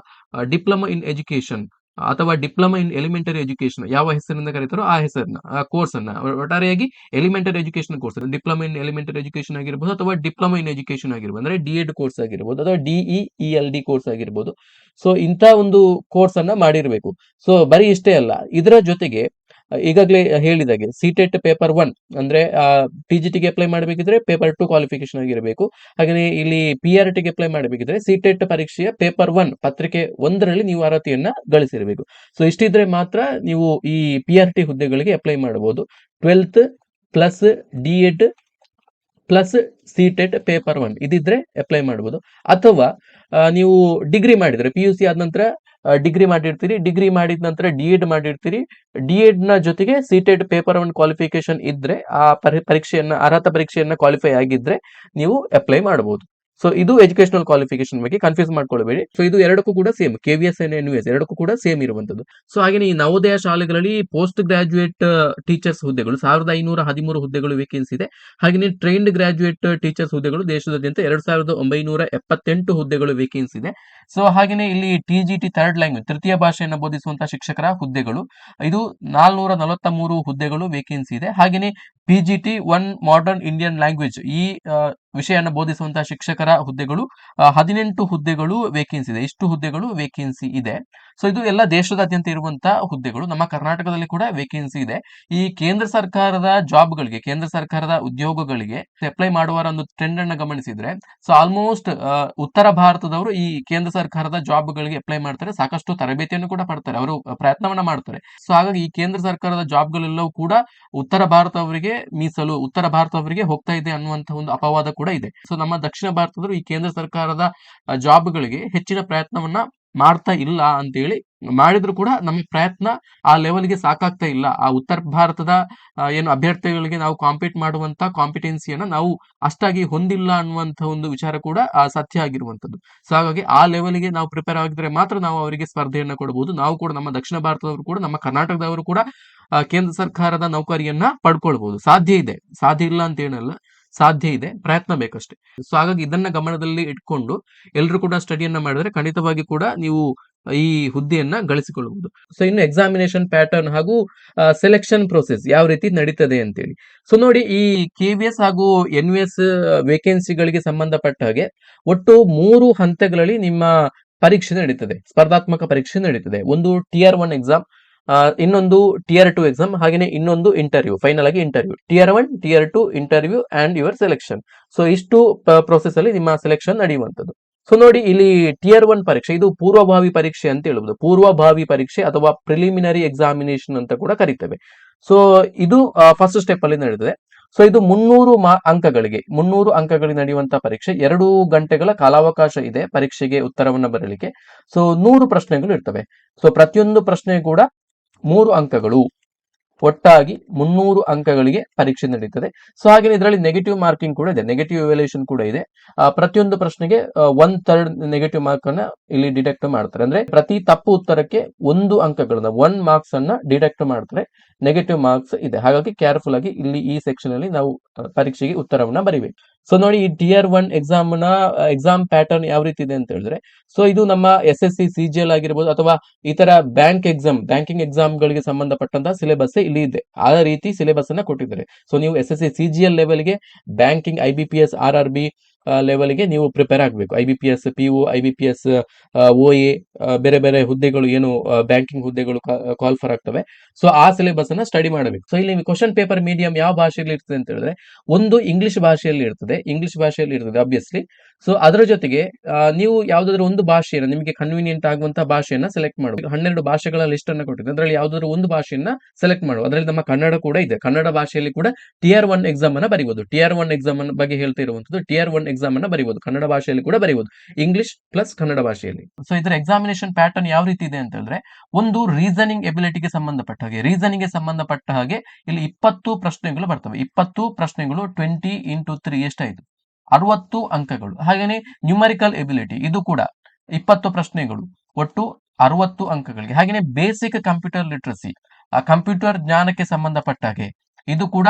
ಡಿಪ್ಲೊಮಾ ಇನ್ ಎಜುಕೇಶನ್ ಅಥವಾ ಡಿಪ್ಲೊಮಾ ಇನ್ ಎಲಿಮೆಂಟರಿ ಎಜುಕೇಶನ್ ಯಾವ ಹೆಸರಿನಿಂದ ಕರೀತಾರೋ ಆ ಹೆಸರನ್ನ, ಆ ಕೋರ್ಸ್ ಅನ್ನ ಒಟ್ಟಾರೆಯಾಗಿ elementary education course diploma in elementary education ಆಗಿರ್ಬೋದು ಅಥವಾ ಡಿಪ್ಲೊಮಾ ಇನ್ ಎಜುಕೇಶನ್ ಆಗಿರ್ಬೋದು, ಅಂದ್ರೆ ಡಿ ಎಡ್ ಕೋರ್ಸ್ ಆಗಿರ್ಬೋದು ಅಥವಾ D E L D course ಆಗಿರ್ಬೋದು. ಸೊ ಇಂಥ ಒಂದು ಕೋರ್ಸ್ ಅನ್ನ ಮಾಡಿರಬೇಕು. ಸೊ ಬರೀ ಇಷ್ಟೇ ಅಲ್ಲ, ಇದರ ಜೊತೆಗೆ ಈಗಾಗಲೇ ಹೇಳಿದಾಗೆ ಸಿಟೆಟ್ ಪೇಪರ್ ಒನ್ ಅಂದ್ರೆ ಟಿ ಜಿ ಟಿಗೆ ಅಪ್ಲೈ ಮಾಡಬೇಕಿದ್ರೆ ಪೇಪರ್ ಟು ಕ್ವಾಲಿಫಿಕೇಶನ್ ಆಗಿರಬೇಕು ಹಾಗೆ ಇಲ್ಲಿ ಪಿ ಆರ್ ಟಿಗೆ ಅಪ್ಲೈ ಮಾಡಬೇಕಿದ್ರೆ ಸಿಟೆಟ್ ಪರೀಕ್ಷೆಯ ಪೇಪರ್ ಒನ್ ಪತ್ರಿಕೆ ಒಂದರಲ್ಲಿ ನೀವು ಅರ್ಹತೆಯನ್ನ ಗಳಿಸಿರಬೇಕು. ಸೊ ಇಷ್ಟಿದ್ರೆ ಮಾತ್ರ ನೀವು ಈ ಪಿ ಆರ್ ಟಿ ಹುದ್ದೆಗಳಿಗೆ ಅಪ್ಲೈ ಮಾಡಬಹುದು. Twelfth plus D Ed plus CTET paper one ಇದಿದ್ರೆ apply ಮಾಡಬಹುದು ಅಥವಾ ನೀವು ಡಿಗ್ರಿ ಮಾಡಿದ್ರೆ ಪಿ ಯು ಸಿ ಆದ ನಂತರ ಡಿಗ್ರಿ ಮಾಡಿರ್ತೀರಿ ಡಿಗ್ರಿ ಮಾಡಿದ ನಂತರ ಡಿ ಎಡ್ ಮಾಡಿರ್ತೀರಿ. ಡಿ ಎಡ್ನ ಜೊತೆಗೆ ಸಿಟೆಡ್ ಪೇಪರ್ ಒನ್ ಕ್ವಾಲಿಫಿಕೇಶನ್ ಇದ್ರೆ ಆ ಪರಿ- ಪರೀಕ್ಷೆಯನ್ನ, ಅರ್ಹತಾ ಪರೀಕ್ಷೆಯನ್ನ ಕ್ವಾಲಿಫೈ ಆಗಿದ್ರೆ ನೀವು ಅಪ್ಲೈ ಮಾಡಬಹುದು. ಸೊ ಇದು ಎಜುಕೇಶನಲ್ ಕ್ವಾಲಿಫಿಕೇಶನ್ ಬಗ್ಗೆ ಕನ್ಫ್ಯೂಸ್ ಮಾಡ್ಕೊಳ್ಬೇಡಿ. ಸೊ ಇದು ಎರಡಕ್ಕೂ ಕೂಡ same K V S N N ಎರಡಕ್ಕೂ ಕೂಡ ಸೇಮ್ ಇರುವಂತದ್ದು ಸೊ ಹಾಗೆ ಈ ನವೋದಯ ಶಾಲೆಗಳಲ್ಲಿ ಪೋಸ್ಟ್ ಗ್ರಾಜುಯೇಟ್ ಟೀಚರ್ಸ್ ಹುದ್ದೆಗಳು, ಸಾವಿರದ ಐನೂರ ಹದಿಮೂರು ಹುದ್ದೆಗಳು ವೇಕೆನ್ಸಿ ಇದೆ. ಹಾಗೆಯೇ ಟ್ರೈನ್ಡ್ ಗ್ರಾಜುಯೇಟ್ ಟೀಚರ್ಸ್ ಹುದ್ದೆಗಳು ದೇಶದಾದ್ಯಂತ ಎರಡ್ ಸಾವಿರದ ಒಂಬೈನೂರ ಎಪ್ಪತ್ತೆಂಟು ಹುದ್ದೆಗಳು ವೇಕೆನ್ಸಿ ಇದೆ. ಸೊ ಹಾಗೆಯೇ ಇಲ್ಲಿ T G T third language ತೃತೀಯ ಭಾಷೆಯನ್ನು ಬೋಧಿಸುವಂತಹ ಶಿಕ್ಷಕರ ಹುದ್ದೆಗಳು, ಇದು ನಾಲ್ನೂರ ನಲವತ್ತ ಮೂರು ಹುದ್ದೆಗಳು ವೇಕೆನ್ಸಿ ಇದೆ. ಹಾಗೆಯೇ P G one modern Indian language ಈ ಆ, ವಿಷಯನ ಬೋಧಿಸುವಂತಹ ಶಿಕ್ಷಕರ ಹುದ್ದೆಗಳು ಹದಿನೆಂಟು ಹುದ್ದೆಗಳು ವೇಕೆನ್ಸಿ ಇದೆ. ಇಷ್ಟು ಹುದ್ದೆಗಳು ವೇಕೆನ್ಸಿ ಇದೆ. ಸೊ ಇದು ಎಲ್ಲ ದೇಶದಾದ್ಯಂತ ಇರುವಂತಹ ಹುದ್ದೆಗಳು. ನಮ್ಮ ಕರ್ನಾಟಕದಲ್ಲಿ ಕೂಡ ವೇಕೆನ್ಸಿ ಇದೆ. ಈ ಕೇಂದ್ರ ಸರ್ಕಾರದ ಜಾಬ್ಗಳಿಗೆ ಕೇಂದ್ರ ಸರ್ಕಾರದ ಉದ್ಯೋಗಗಳಿಗೆ ಅಪ್ಲೈ ಮಾಡುವವರ ಒಂದು ಟ್ರೆಂಡ್ ಅನ್ನ ಗಮನಿಸಿದ್ರೆ ಸೊ ಆಲ್ಮೋಸ್ಟ್ ಉತ್ತರ ಭಾರತದವರು ಈ ಕೇಂದ್ರ ಸರ್ಕಾರದ ಜಾಬ್ಗಳಿಗೆ ಅಪ್ಲೈ ಮಾಡ್ತಾರೆ. ಸಾಕಷ್ಟು ತರಬೇತಿಯನ್ನು ಕೂಡ ಪಡ್ತಾರೆ. ಅವರು ಪ್ರಯತ್ನವನ್ನ ಮಾಡ್ತಾರೆ. ಸೊ ಹಾಗಾಗಿ ಈ ಕೇಂದ್ರ ಸರ್ಕಾರದ ಜಾಬ್ಗಳೆಲ್ಲವೂ ಕೂಡ ಉತ್ತರ ಭಾರತವರಿಗೆ ಮೀಸಲು, ಉತ್ತರ ಭಾರತವರಿಗೆ ಹೋಗ್ತಾ ಇದೆ ಅನ್ನುವಂತಹ ಒಂದು ಅಪವಾದ ಕೂಡ ಇದೆ. ಸೊ ನಮ್ಮ ದಕ್ಷಿಣ ಭಾರತದವರು ಈ ಕೇಂದ್ರ ಸರ್ಕಾರದ ಜಾಬ್ಗಳಿಗೆ ಹೆಚ್ಚಿನ ಪ್ರಯತ್ನವನ್ನ ಮಾಡ್ತಾ ಇಲ್ಲ ಅಂತೇಳಿ ಮಾಡಿದ್ರು ಕೂಡ ನಮ್ಮ ಪ್ರಯತ್ನ ಆ ಲೆವೆಲ್ಗೆ ಸಾಕಾಗ್ತಾ ಇಲ್ಲ. ಆ ಉತ್ತರ ಭಾರತದ ಏನು ಅಭ್ಯರ್ಥಿಗಳಿಗೆ ನಾವು ಕಾಂಪೀಟ್ ಮಾಡುವಂತ ಕಾಂಪಿಟೆನ್ಸಿಯನ್ನ ನಾವು ಅಷ್ಟಾಗಿ ಹೊಂದಿಲ್ಲ ಅನ್ನುವಂತ ಒಂದು ವಿಚಾರ ಕೂಡ ಆ, ಸತ್ಯ ಆಗಿರುವಂತದ್ದು ಸೊ ಹಾಗಾಗಿ ಆ ಲೆವೆಲ್ಗೆ ನಾವು ಪ್ರಿಪೇರ್ ಆಗಿದ್ರೆ ಮಾತ್ರ ನಾವು ಅವರಿಗೆ ಸ್ಪರ್ಧೆಯನ್ನ ಕೊಡಬಹುದು ನಾವು ಕೂಡ ನಮ್ಮ ದಕ್ಷಿಣ ಭಾರತದವರು ಕೂಡ ನಮ್ಮ ಕರ್ನಾಟಕದವರು ಕೂಡ ಕೇಂದ್ರ ಸರ್ಕಾರದ ನೌಕರಿಯನ್ನ ಪಡ್ಕೊಳ್ಬಹುದು ಸಾಧ್ಯ ಇದೆ. ಸಾಧ್ಯ ಇಲ್ಲ ಅಂತ ಏನಲ್ಲ. ಸಾಧ್ಯ ಇದೆ, ಪ್ರಯತ್ನ ಬೇಕಷ್ಟೇ. ಸೊ ಹಾಗಾಗಿ ಇದನ್ನ ಗಮನದಲ್ಲಿ ಇಟ್ಕೊಂಡು ಎಲ್ಲರೂ ಕೂಡ ಸ್ಟಡಿಯನ್ನ ಮಾಡಿದ್ರೆ ಖಂಡಿತವಾಗಿ ಕೂಡ ನೀವು ಈ ಹುದ್ದೆಯನ್ನ ಗಳಿಸಿಕೊಳ್ಳಬಹುದು. ಸೊ ಇನ್ನು ಎಕ್ಸಾಮಿನೇಷನ್ ಪ್ಯಾಟರ್ನ್ ಹಾಗೂ ಸೆಲೆಕ್ಷನ್ ಪ್ರೋಸೆಸ್ ಯಾವ ರೀತಿ ನಡೀತದೆ ಅಂತೇಳಿ. ಸೊ ನೋಡಿ ಈ ಕೆ ವಿ ಎಸ್ ಹಾಗೂ ಎನ್ ವಿ ಎಸ್ ವೇಕೆನ್ಸಿಗಳಿಗೆ ಸಂಬಂಧಪಟ್ಟ ಹಾಗೆ ಒಟ್ಟು ಮೂರು ಹಂತಗಳಲ್ಲಿ ನಿಮ್ಮ ಪರೀಕ್ಷೆ ನಡೀತದೆ. ಸ್ಪರ್ಧಾತ್ಮಕ ಪರೀಕ್ಷೆ ನಡೀತದೆ. ಒಂದು ಟಿಯರ್ ಒನ್ ಎಕ್ಸಾಮ್ ಇನ್ನೊಂದು ಟಿಯರ್ ಟು ಎಕ್ಸಾಮ್ ಹಾಗೆಯೇ ಇನ್ನೊಂದು ಇಂಟರ್ವ್ಯೂ ಫೈನಲ್ ಆಗಿ interview tier one tier two interview and your selection so ಇಷ್ಟು ಪ್ರೊಸೆಸ್ ಅಲ್ಲಿ ನಿಮ್ಮ ಸೆಲೆಕ್ಷನ್ ನಡೆಯುವಂಥದ್ದು. ಸೊ ನೋಡಿ, ಇಲ್ಲಿ ಟಿಯರ್ ಒನ್ ಪರೀಕ್ಷೆ, ಇದು ಪೂರ್ವಭಾವಿ ಪರೀಕ್ಷೆ ಅಂತ ಹೇಳ್ಬೋದು. ಪೂರ್ವಭಾವಿ ಪರೀಕ್ಷೆ ಅಥವಾ ಪ್ರಿಲಿಮಿನರಿ ಎಕ್ಸಾಮಿನೇಷನ್ ಅಂತ ಕೂಡ ಕರಿತೇವೆ. ಸೊ ಇದು ಫಸ್ಟ್ ಸ್ಟೆಪ್ ಅಲ್ಲಿ ನಡೆದಿದೆ. ಸೊ ಇದು ಮುನ್ನೂರು ಮಾ, ಅಂಕಗಳಿಗೆ, ಮುನ್ನೂರು ಅಂಕಗಳಿಗೆ ನಡೆಯುವಂತಹ ಪರೀಕ್ಷೆ. ಎರಡು ಗಂಟೆಗಳ ಕಾಲಾವಕಾಶ ಇದೆ ಪರೀಕ್ಷೆಗೆ ಉತ್ತರವನ್ನು ಬರಲಿಕ್ಕೆ. ಸೊ ನೂರು ಪ್ರಶ್ನೆಗಳು ಇರ್ತವೆ. ಸೊ ಪ್ರತಿಯೊಂದು ಪ್ರಶ್ನೆ ಕೂಡ ಮೂರು ಅಂಕಗಳು ಒಟ್ಟಾಗಿ ಮುನ್ನೂರು ಅಂಕಗಳಿಗೆ ಪರೀಕ್ಷೆ ನಡೀತದೆ. ಸೊ ಹಾಗೆ ಇದರಲ್ಲಿ ನೆಗೆಟಿವ್ ಮಾರ್ಕಿಂಗ್ ಕೂಡ ಇದೆ. ನೆಗೆಟಿವ್ ಇವ್ಯಾಲ್ಯೂಷನ್ ಕೂಡ ಇದೆ. ಪ್ರತಿಯೊಂದು ಪ್ರಶ್ನೆಗೆ ಒನ್ ಥರ್ಡ್ ನೆಗೆಟಿವ್ ಮಾರ್ಕ್ ಅನ್ನ ಇಲ್ಲಿ ಡಿಟೆಕ್ಟ್ ಮಾಡ್ತಾರೆ. ಅಂದ್ರೆ ಪ್ರತಿ ತಪ್ಪು ಉತ್ತರಕ್ಕೆ ಒಂದು ಅಂಕಗಳನ್ನ ಒನ್ ಮಾರ್ಕ್ಸ್ ಅನ್ನ ಡಿಟೆಕ್ಟ್ ಮಾಡ್ತಾರೆ. ನೆಗೆಟಿವ್ ಮಾರ್ಕ್ಸ್ ಇದೆ. ಹಾಗಾಗಿ ಕೇರ್ಫುಲ್ ಆಗಿ ಇಲ್ಲಿ ಈ ಸೆಕ್ಷನ್ ಅಲ್ಲಿ ನಾವು ಪರೀಕ್ಷೆಗೆ ಉತ್ತರವನ್ನ ಬರಿಬೇಕು. ಸೊ ನೋಡಿ ಈ ಟಿಯರ್ ಒನ್ ಎಕ್ಸಾಮ್ನ ಎಕ್ಸಾಮ್ ಪ್ಯಾಟರ್ನ್ ಯಾವ ರೀತಿ ಇದೆ ಅಂತ ಹೇಳಿದ್ರೆ ಸೊ ಇದು ನಮ್ಮ S S C C G ಆಗಿರ್ಬೋದು ಅಥವಾ ಇತರ ಬ್ಯಾಂಕ್ ಎಕ್ಸಾಮ್ ಬ್ಯಾಂಕಿಂಗ್ ಎಕ್ಸಾಮ್ ಗಳಿಗೆ ಸಂಬಂಧಪಟ್ಟಂತಹ ಸಿಲೆಬಸ್ ಇಲ್ಲಿ ಇದೆ. ಆ ರೀತಿ ಸಿಲೆಬಸ್ ಅನ್ನ ಕೊಟ್ಟಿದ್ದಾರೆ. ಸೊ ನೀವು S S C C G L ಲೆವೆಲ್ಗೆ banking I B P S R R B ಲೆವೆಲ್ಗೆ ನೀವು ಪ್ರಿಪೇರ್ ಆಗಬೇಕು. I B P S P O I B P S O A ಬೇರೆ ಬೇರೆ ಹುದ್ದೆಗಳು ಏನು ಬ್ಯಾಂಕಿಂಗ್ ಹುದ್ದೆಗಳು ಕಾಲ್ ಫರ್ ಆಗ್ತವೆ. ಸೊ ಆ ಸಿಲೆಬಸ್ ಅನ್ನ ಸ್ಟಡಿ ಮಾಡಬೇಕು. ಸೊ ಇಲ್ಲಿ ಕ್ವಶನ್ ಪೇಪರ್ ಮೀಡಿಯಂ ಯಾವ ಭಾಷೆಯಲ್ಲಿ ಇರ್ತದೆ ಅಂತ ಹೇಳಿದ್ರೆ, ಒಂದು ಇಂಗ್ಲಿಷ್ ಭಾಷೆಯಲ್ಲಿ ಇರ್ತದೆ. ಇಂಗ್ಲಿಷ್ ಭಾಷೆಯಲ್ಲಿ ಇರ್ತದೆ ಅಬ್ವಿಯಸ್ಲಿ ಸೊ ಅದರ ಜೊತೆಗೆ ನೀವು ಯಾವ್ದಾದ್ರು ಒಂದು ಭಾಷೆಯನ್ನು, ನಿಮಗೆ ಕನ್ವೀನಿಯಂಟ್ ಆಗುವಂತಹ ಭಾಷೆಯನ್ನ ಸೆಲೆಕ್ಟ್ ಮಾಡುವ ಹನ್ನೆರಡು ಭಾಷೆಗಳ ಲಿಸ್ಟ್ ಅನ್ನು ಕೊಟ್ಟಿದೆ ಅದರಲ್ಲಿ ಯಾವ್ದಾದ್ರು ಒಂದು ಭಾಷೆಯನ್ನ ಸೆಲೆಕ್ಟ್ ಮಾಡುವ ಅದರಲ್ಲಿ ನಮ್ಮ ಕನ್ನಡ ಕೂಡ ಇದೆ. ಕನ್ನಡ ಭಾಷೆಯಲ್ಲಿ ಕೂಡ ಟಿಆರ್ ಒನ್ ಎಕ್ಸಾಮ್ ಅನ್ನ ಬರೀಬಹುದು ಟಿಆರ್ ಒನ್ ಎಕ್ಸಾಮ್ ಬಗ್ಗೆ ಹೇಳ್ತಾ ಇರುವಂತದ್ದು ಟಿಆರ್ ಒನ್ ಎಕ್ಸಾಮ್ ಅನ್ನ ಬರೀಬಹುದು ಕನ್ನಡ ಭಾಷೆಯಲ್ಲಿ ಕೂಡ ಬರೀಬಹುದು ಇಂಗ್ಲಿಷ್ ಪ್ಲಸ್ ಕನ್ನಡ ಭಾಷೆಯಲ್ಲಿ. ಸೊ ಇದರ ಎಕ್ಸಾಮಿನೇಷನ್ ಪ್ಯಾಟರ್ನ್ ಯಾವ ರೀತಿ ಇದೆ ಅಂತ ಹೇಳಿದ್ರೆ, ಒಂದು ರೀಸನಿಂಗ್ ಎಬಿಲಿಟಿಗೆ ಸಂಬಂಧಪಟ್ಟ ಹಾಗೆ ರೀಸನಿಂಗ್ಗೆ ಸಂಬಂಧಪಟ್ಟ ಹಾಗೆ ಇಲ್ಲಿ ಇಪ್ಪತ್ತು ಪ್ರಶ್ನೆಗಳು ಬರ್ತವೆ. ಇಪ್ಪತ್ತು ಪ್ರಶ್ನೆಗಳು ಟ್ವೆಂಟಿ ಇಂಟು ತ್ರೀ ಎಷ್ಟಾಯ್ತು? ಅರವತ್ತು ಅಂಕಗಳು. ಹಾಗೇನೆ ನ್ಯೂಮರಿಕಲ್ ಎಬಿಲಿಟಿ ಇದು ಕೂಡ ಇಪ್ಪತ್ತು ಪ್ರಶ್ನೆಗಳು. ಒಟ್ಟು ಅರವತ್ತು ಅಂಕಗಳಿಗೆ. ಹಾಗೇನೆ ಬೇಸಿಕ್ ಕಂಪ್ಯೂಟರ್ ಲಿಟ್ರಸಿ ಆ ಕಂಪ್ಯೂಟರ್ ಜ್ಞಾನಕ್ಕೆ ಸಂಬಂಧಪಟ್ಟ ಹಾಗೆ ಇದು ಕೂಡ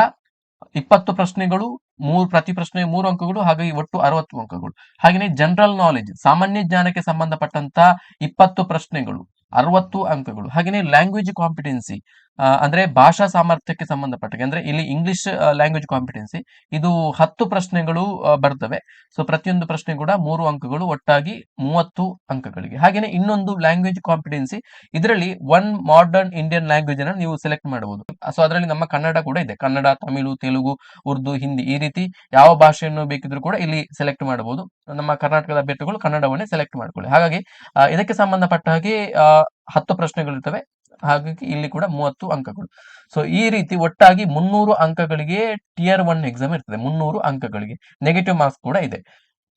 ಇಪ್ಪತ್ತು ಪ್ರಶ್ನೆಗಳು, ಮೂರು ಪ್ರತಿ ಪ್ರಶ್ನೆ ಮೂರು ಅಂಕಗಳು ಹಾಗಾಗಿ ಒಟ್ಟು ಅರವತ್ತು ಅಂಕಗಳು. ಹಾಗೆಯೇ ಜನರಲ್ ನಾಲೆಜ್ ಸಾಮಾನ್ಯ ಜ್ಞಾನಕ್ಕೆ ಸಂಬಂಧಪಟ್ಟಂತ ಇಪ್ಪತ್ತು ಪ್ರಶ್ನೆಗಳು, ಅರವತ್ತು ಅಂಕಗಳು. ಹಾಗೆಯೇ ಲ್ಯಾಂಗ್ವೇಜ್ ಕಾಂಪಿಟೆನ್ಸಿ ಅಂದ್ರೆ ಭಾಷಾ ಸಾಮರ್ಥ್ಯಕ್ಕೆ ಸಂಬಂಧಪಟ್ಟ ಅಂದ್ರೆ ಇಲ್ಲಿ ಇಂಗ್ಲಿಷ್ ಲ್ಯಾಂಗ್ವೇಜ್ ಕಾಂಪಿಟೆನ್ಸಿ ಇದು ಹತ್ತು ಪ್ರಶ್ನೆಗಳು ಬರ್ತವೆ. ಸೊ ಪ್ರತಿಯೊಂದು ಪ್ರಶ್ನೆ ಕೂಡ ಮೂರು ಅಂಕಗಳು, ಒಟ್ಟಾಗಿ ಮೂವತ್ತು ಅಂಕಗಳಿಗೆ. ಹಾಗೇನೆ ಇನ್ನೊಂದು ಲ್ಯಾಂಗ್ವೇಜ್ ಕಾಂಪಿಟೆನ್ಸಿ ಇದರಲ್ಲಿ ಒನ್ ಮಾಡರ್ನ್ ಇಂಡಿಯನ್ ಲ್ಯಾಂಗ್ವೇಜ್ ಅನ್ನು ನೀವು ಸೆಲೆಕ್ಟ್ ಮಾಡಬಹುದು. ಸೊ ಅದರಲ್ಲಿ ನಮ್ಮ ಕನ್ನಡ ಕೂಡ ಇದೆ. ಕನ್ನಡ, ತಮಿಳು, ತೆಲುಗು, ಉರ್ದು, ಹಿಂದಿ ಈ ರೀತಿ ಯಾವ ಭಾಷೆಯನ್ನು ಬೇಕಿದ್ರು ಕೂಡ ಇಲ್ಲಿ ಸೆಲೆಕ್ಟ್ ಮಾಡಬಹುದು. ನಮ್ಮ ಕರ್ನಾಟಕದ ಅಭ್ಯರ್ಥಿಗಳು ಕನ್ನಡವನ್ನೇ ಸೆಲೆಕ್ಟ್ ಮಾಡ್ಕೊಳ್ಳಿ. ಹಾಗಾಗಿ ಇದಕ್ಕೆ ಸಂಬಂಧಪಟ್ಟ ಹಾಗೆ ಹತ್ತು ಪ್ರಶ್ನೆಗಳಿರ್ತವೆ. ಹಾಗಾಗಿ ಇಲ್ಲಿ ಕೂಡ ಮೂವತ್ತು ಅಂಕಗಳು. ಸೊ ಈ ರೀತಿ ಒಟ್ಟಾಗಿ ಮುನ್ನೂರು ಅಂಕಗಳಿಗೆ ಟಿಯರ್ ಒನ್ ಎಕ್ಸಾಮ್ ಇರ್ತದೆ, ಮುನ್ನೂರು ಅಂಕಗಳಿಗೆ. ನೆಗೆಟಿವ್ ಮಾರ್ಕ್ಸ್ ಕೂಡ ಇದೆ.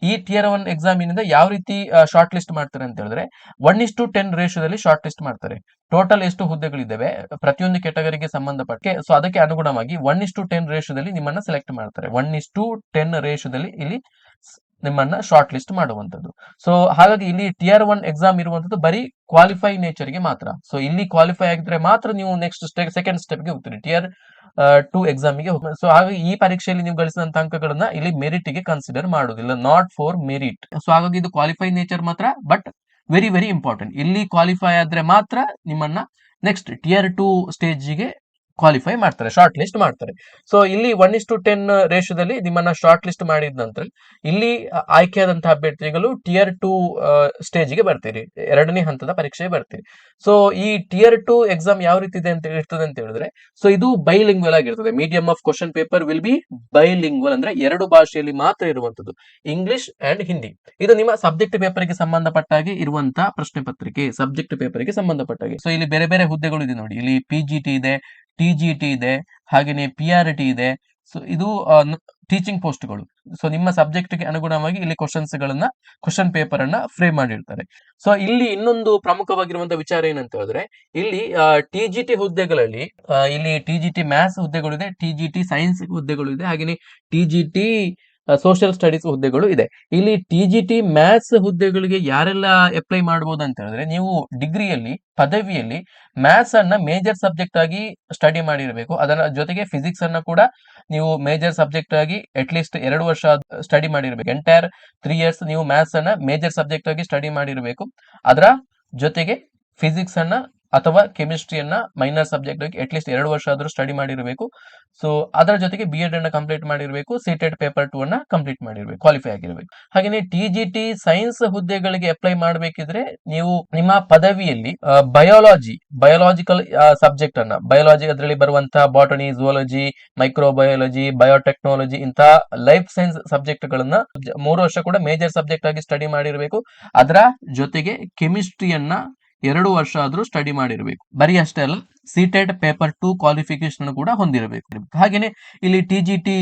ಈ ಟಿಯರ್ ಒನ್ ಎಕ್ಸಾಮಿನಿಂದ ಯಾವ ರೀತಿ ಶಾರ್ಟ್ ಲಿಸ್ಟ್ ಮಾಡ್ತಾರೆ ಅಂತ ಹೇಳಿದ್ರೆ ಒನ್ ಇಸ್ ಟು ಟೆನ್ ರೇಷಿಯೋದಲ್ಲಿ ಶಾರ್ಟ್ ಲಿಸ್ಟ್ ಮಾಡ್ತಾರೆ. ಟೋಟಲ್ ಎಷ್ಟು ಹುದ್ದೆಗಳಿದ್ದಾವೆ, ಪ್ರತಿಯೊಂದು ಕೆಟಗರಿಗೆ ಸಂಬಂಧಪಟ್ಟೆ ಸೊ ಅದಕ್ಕೆ ಅನುಗುಣವಾಗಿ ಒನ್ ಇಸ್ ಟು ಟೆನ್ ರೇಷಿಯೋದಲ್ಲಿ ನಿಮ್ಮನ್ನ ಸೆಲೆಕ್ಟ್ ಮಾಡ್ತಾರೆ. ಒನ್ ಇಸ್ ಟು ಟೆನ್ ರೇಷಿಯೋದಲ್ಲಿ ಇಲ್ಲಿ ನಿಮ್ಮನ್ನ ಶಾರ್ಟ್ ಲಿಸ್ಟ್ ಮಾಡುವಂಥದ್ದು. ಸೊ ಹಾಗಾಗಿ ಇಲ್ಲಿ ಟಿಯರ್ ಒನ್ ಎಕ್ಸಾಮ್ ಇರುವಂತದ್ದು ಬರೀ ಕ್ವಾಲಿಫೈ ನೇಚರ್ಗೆ ಮಾತ್ರ. ಸೊ ಇಲ್ಲಿ ಕ್ವಾಲಿಫೈ ಆಗಿದ್ರೆ ಮಾತ್ರ ನೀವು ನೆಕ್ಸ್ಟ್ ಸ್ಟೆಪ್ ಸೆಕೆಂಡ್ ಸ್ಟೆಪ್ಗೆ ಹೋಗ್ತೀರಿ. ಟಿಯರ್ ಟು ಎಕ್ಸಾಮಿಗೆ ಸೊ ಹಾಗಾಗಿ ಈ ಪರೀಕ್ಷೆಯಲ್ಲಿ ನೀವು ಗಳಿಸಿದಂತ ಅಂಕಗಳನ್ನ ಇಲ್ಲಿ ಮೆರಿಟ್ಗೆ ಕನ್ಸಿಡರ್ ಮಾಡೋದಿಲ್ಲ ನಾಟ್ ಫಾರ್ ಮೆರಿಟ್ ಸೊ ಹಾಗಾಗಿ ಇದು ಕ್ವಾಲಿಫೈ ನೇಚರ್ ಮಾತ್ರ ಬಟ್ ವೆರಿ ವೆರಿ ಇಂಪಾರ್ಟೆಂಟ್ ಇಲ್ಲಿ ಕ್ವಾಲಿಫೈ ಆದ್ರೆ ಮಾತ್ರ ನಿಮ್ಮನ್ನ ನೆಕ್ಸ್ಟ್ ಟಿಯರ್ ಟು ಸ್ಟೇಜಿಗೆ ಕ್ವಾಲಿಫೈ ಮಾಡ್ತಾರೆ ಶಾರ್ಟ್ ಲಿಸ್ಟ್ ಮಾಡ್ತಾರೆ. ಸೊ ಇಲ್ಲಿ ಒನ್ ಇಸ್ ಟು ಟೆನ್ ರೇಷದಲ್ಲಿ ನಿಮ್ಮನ್ನ ಶಾರ್ಟ್ ಲಿಸ್ಟ್ ಮಾಡಿದ ನಂತರ ಇಲ್ಲಿ ಆಯ್ಕೆಯಾದಂತಹ ಅಭ್ಯರ್ಥಿಗಳು ಟಿಯರ್ ಟು ಸ್ಟೇಜ್ಗೆ ಬರ್ತೀರಿ. ಎರಡನೇ ಹಂತದ ಪರೀಕ್ಷೆಗೆ ಬರ್ತೀರಿ. ಸೊ ಈ ಟಿಯರ್ ಟು ಎಕ್ಸಾಮ್ ಯಾವ ರೀತಿ ಇದೆ ಅಂತ ಇರ್ತದೆ ಅಂತ ಹೇಳಿದ್ರೆ ಸೊ ಇದು ಬೈಲಿಂಗ್ವಲ್ ಆಗಿರ್ತದೆ. Medium of question paper will be bilingual ಅಂದ್ರೆ ಎರಡು ಭಾಷೆಯಲ್ಲಿ ಮಾತ್ರ ಇರುವಂತದ್ದು. ಇಂಗ್ಲಿಷ್ ಅಂಡ್ ಹಿಂದಿ ಇದು ನಿಮ್ಮ ಸಬ್ಜೆಕ್ಟ್ ಪೇಪರ್ಗೆ ಸಂಬಂಧಪಟ್ಟ ಹಾಗೆ ಇರುವಂತಹ ಪ್ರಶ್ನೆ ಪತ್ರಿಕೆ ಸಬ್ಜೆಕ್ಟ್ ಪೇಪರ್ಗೆ ಸಂಬಂಧಪಟ್ಟ ಹಾಗೆ ಸೊ ಇಲ್ಲಿ ಬೇರೆ ಬೇರೆ ಹುದ್ದೆಗಳು ಇದೆ ನೋಡಿ. ಇಲ್ಲಿ ಪಿ ಇದೆ ಟಿ ಜಿ ಟಿ ಇದೆ ಹಾಗೆಯೇ ಪಿ ಆರ್ ಟಿ ಇದೆ. ಸೊ ಇದು ಟೀಚಿಂಗ್ ಪೋಸ್ಟ್ಗಳು ಸೊ ನಿಮ್ಮ ಸಬ್ಜೆಕ್ಟ್ಗೆ ಅನುಗುಣವಾಗಿ ಇಲ್ಲಿ ಕ್ವಶನ್ಸ್ ಗಳನ್ನ ಕ್ವಶನ್ ಪೇಪರ್ ಅನ್ನ ಫ್ರೇಮ್ ಮಾಡಿರ್ತಾರೆ. ಸೊ ಇಲ್ಲಿ ಇನ್ನೊಂದು ಪ್ರಮುಖವಾಗಿರುವಂತಹ ವಿಚಾರ ಏನಂತ ಹೇಳಿದ್ರೆ, ಇಲ್ಲಿ ಟಿ ಜಿ ಟಿ ಹುದ್ದೆಗಳಲ್ಲಿ ಇಲ್ಲಿ ಟಿ ಜಿ ಟಿ ಮ್ಯಾಥ್ಸ್ ಹುದ್ದೆಗಳು ಇದೆ ಟಿ ಜಿ ಟಿ ಸೈನ್ಸ್ ಹುದ್ದೆಗಳು ಇದೆ ಹಾಗೆಯೇ T G T social studies ಹುದ್ದೆಗಳು ಇದೆ. ಇಲ್ಲಿ ಟಿ ಜಿ ಟಿ ಮ್ಯಾಥ್ಸ್ ಹುದ್ದೆಗಳಿಗೆ ಯಾರೆಲ್ಲ ಅಪ್ಲೈ ಮಾಡಬಹುದು ಅಂತ ಹೇಳಿದ್ರೆ ನೀವು ಡಿಗ್ರಿಯಲ್ಲಿ ಪದವಿಯಲ್ಲಿ ಮ್ಯಾಥ್ಸ್ ಅನ್ನ ಮೇಜರ್ ಸಬ್ಜೆಕ್ಟ್ ಆಗಿ ಸ್ಟಡಿ ಮಾಡಿರಬೇಕು. ಅದರ ಜೊತೆಗೆ ಫಿಸಿಕ್ಸ್ ಅನ್ನ ಕೂಡ ನೀವು ಮೇಜರ್ ಸಬ್ಜೆಕ್ಟ್ ಆಗಿ ಅಟ್ ಲೀಸ್ಟ್ ಎರಡು ವರ್ಷ ಸ್ಟಡಿ ಮಾಡಿರಬೇಕು. ಎಂಟೈರ್ ತ್ರೀ ಇಯರ್ಸ್ ನೀವು ಮ್ಯಾಥ್ಸ್ ಅನ್ನ ಮೇಜರ್ ಸಬ್ಜೆಕ್ಟ್ ಆಗಿ ಸ್ಟಡಿ ಮಾಡಿರಬೇಕು. ಅದರ ಜೊತೆಗೆ ಫಿಸಿಕ್ಸ್ ಅನ್ನ ಅಥವಾ ಕೆಮಿಸ್ಟ್ರಿಯನ್ನ ಮೈನರ್ ಸಬ್ಜೆಕ್ಟ್ ಆಗಿ ಅಟ್ಲೀಸ್ಟ್ ಎರಡು ವರ್ಷ ಆದರೂ ಸ್ಟಡಿ ಮಾಡಿರಬೇಕು. ಸೊ ಅದರ ಜೊತೆಗೆ ಬಿ ಎಡ್ ಅನ್ನ ಕಂಪ್ಲೀಟ್ ಮಾಡಿರಬೇಕು ಸಿಟೆಡ್ ಪೇಪರ್ ಟೂ ಅನ್ನ ಕಂಪ್ಲೀಟ್ ಮಾಡಿರಬೇಕು ಕ್ವಾಲಿಫೈ ಆಗಿರಬೇಕು. ಹಾಗೆಯೇ ಟಿ ಟಿ ಸೈನ್ಸ್ ಹುದ್ದೆಗಳಿಗೆ ಅಪ್ಲೈ ಮಾಡಬೇಕಿದ್ರೆ ನೀವು ನಿಮ್ಮ ಪದವಿಯಲ್ಲಿ ಬಯೋಲಾಜಿ ಬಯೋಲಾಜಿಕಲ್ ಸಬ್ಜೆಕ್ಟ್ ಅನ್ನ ಬಯೋಲಾಜಿ ಅದರಲ್ಲಿ ಬರುವಂತಹ ಬಾಟನಿ ಜುವಾಲಜಿ ಮೈಕ್ರೋಬಯಾಲಜಿ ಬಯೋಟೆಕ್ನಾಲಜಿ ಇಂತಹ ಲೈಫ್ ಸೈನ್ಸ್ ಸಬ್ಜೆಕ್ಟ್ ಗಳನ್ನ ಮೂರು ವರ್ಷ ಕೂಡ ಮೇಜರ್ ಸಬ್ಜೆಕ್ಟ್ ಆಗಿ ಸ್ಟಡಿ ಮಾಡಿರಬೇಕು. ಅದರ ಜೊತೆಗೆ ಕೆಮಿಸ್ಟ್ರಿಯನ್ನ ಎರಡು ವರ್ಷ ಆದ್ರೂ ಸ್ಟಡಿ ಮಾಡಿರಬೇಕು. ಬರೀ ಅಷ್ಟೇ ಅಲ್ಲ ಸಿಟೆಡ್ ಪೇಪರ್ ಟು ಕ್ವಾಲಿಫಿಕೇಶನ್ ಕೂಡ ಹೊಂದಿರಬೇಕು. ಹಾಗೇನೆ ಇಲ್ಲಿ ಟಿ ಜಿ ಟಿ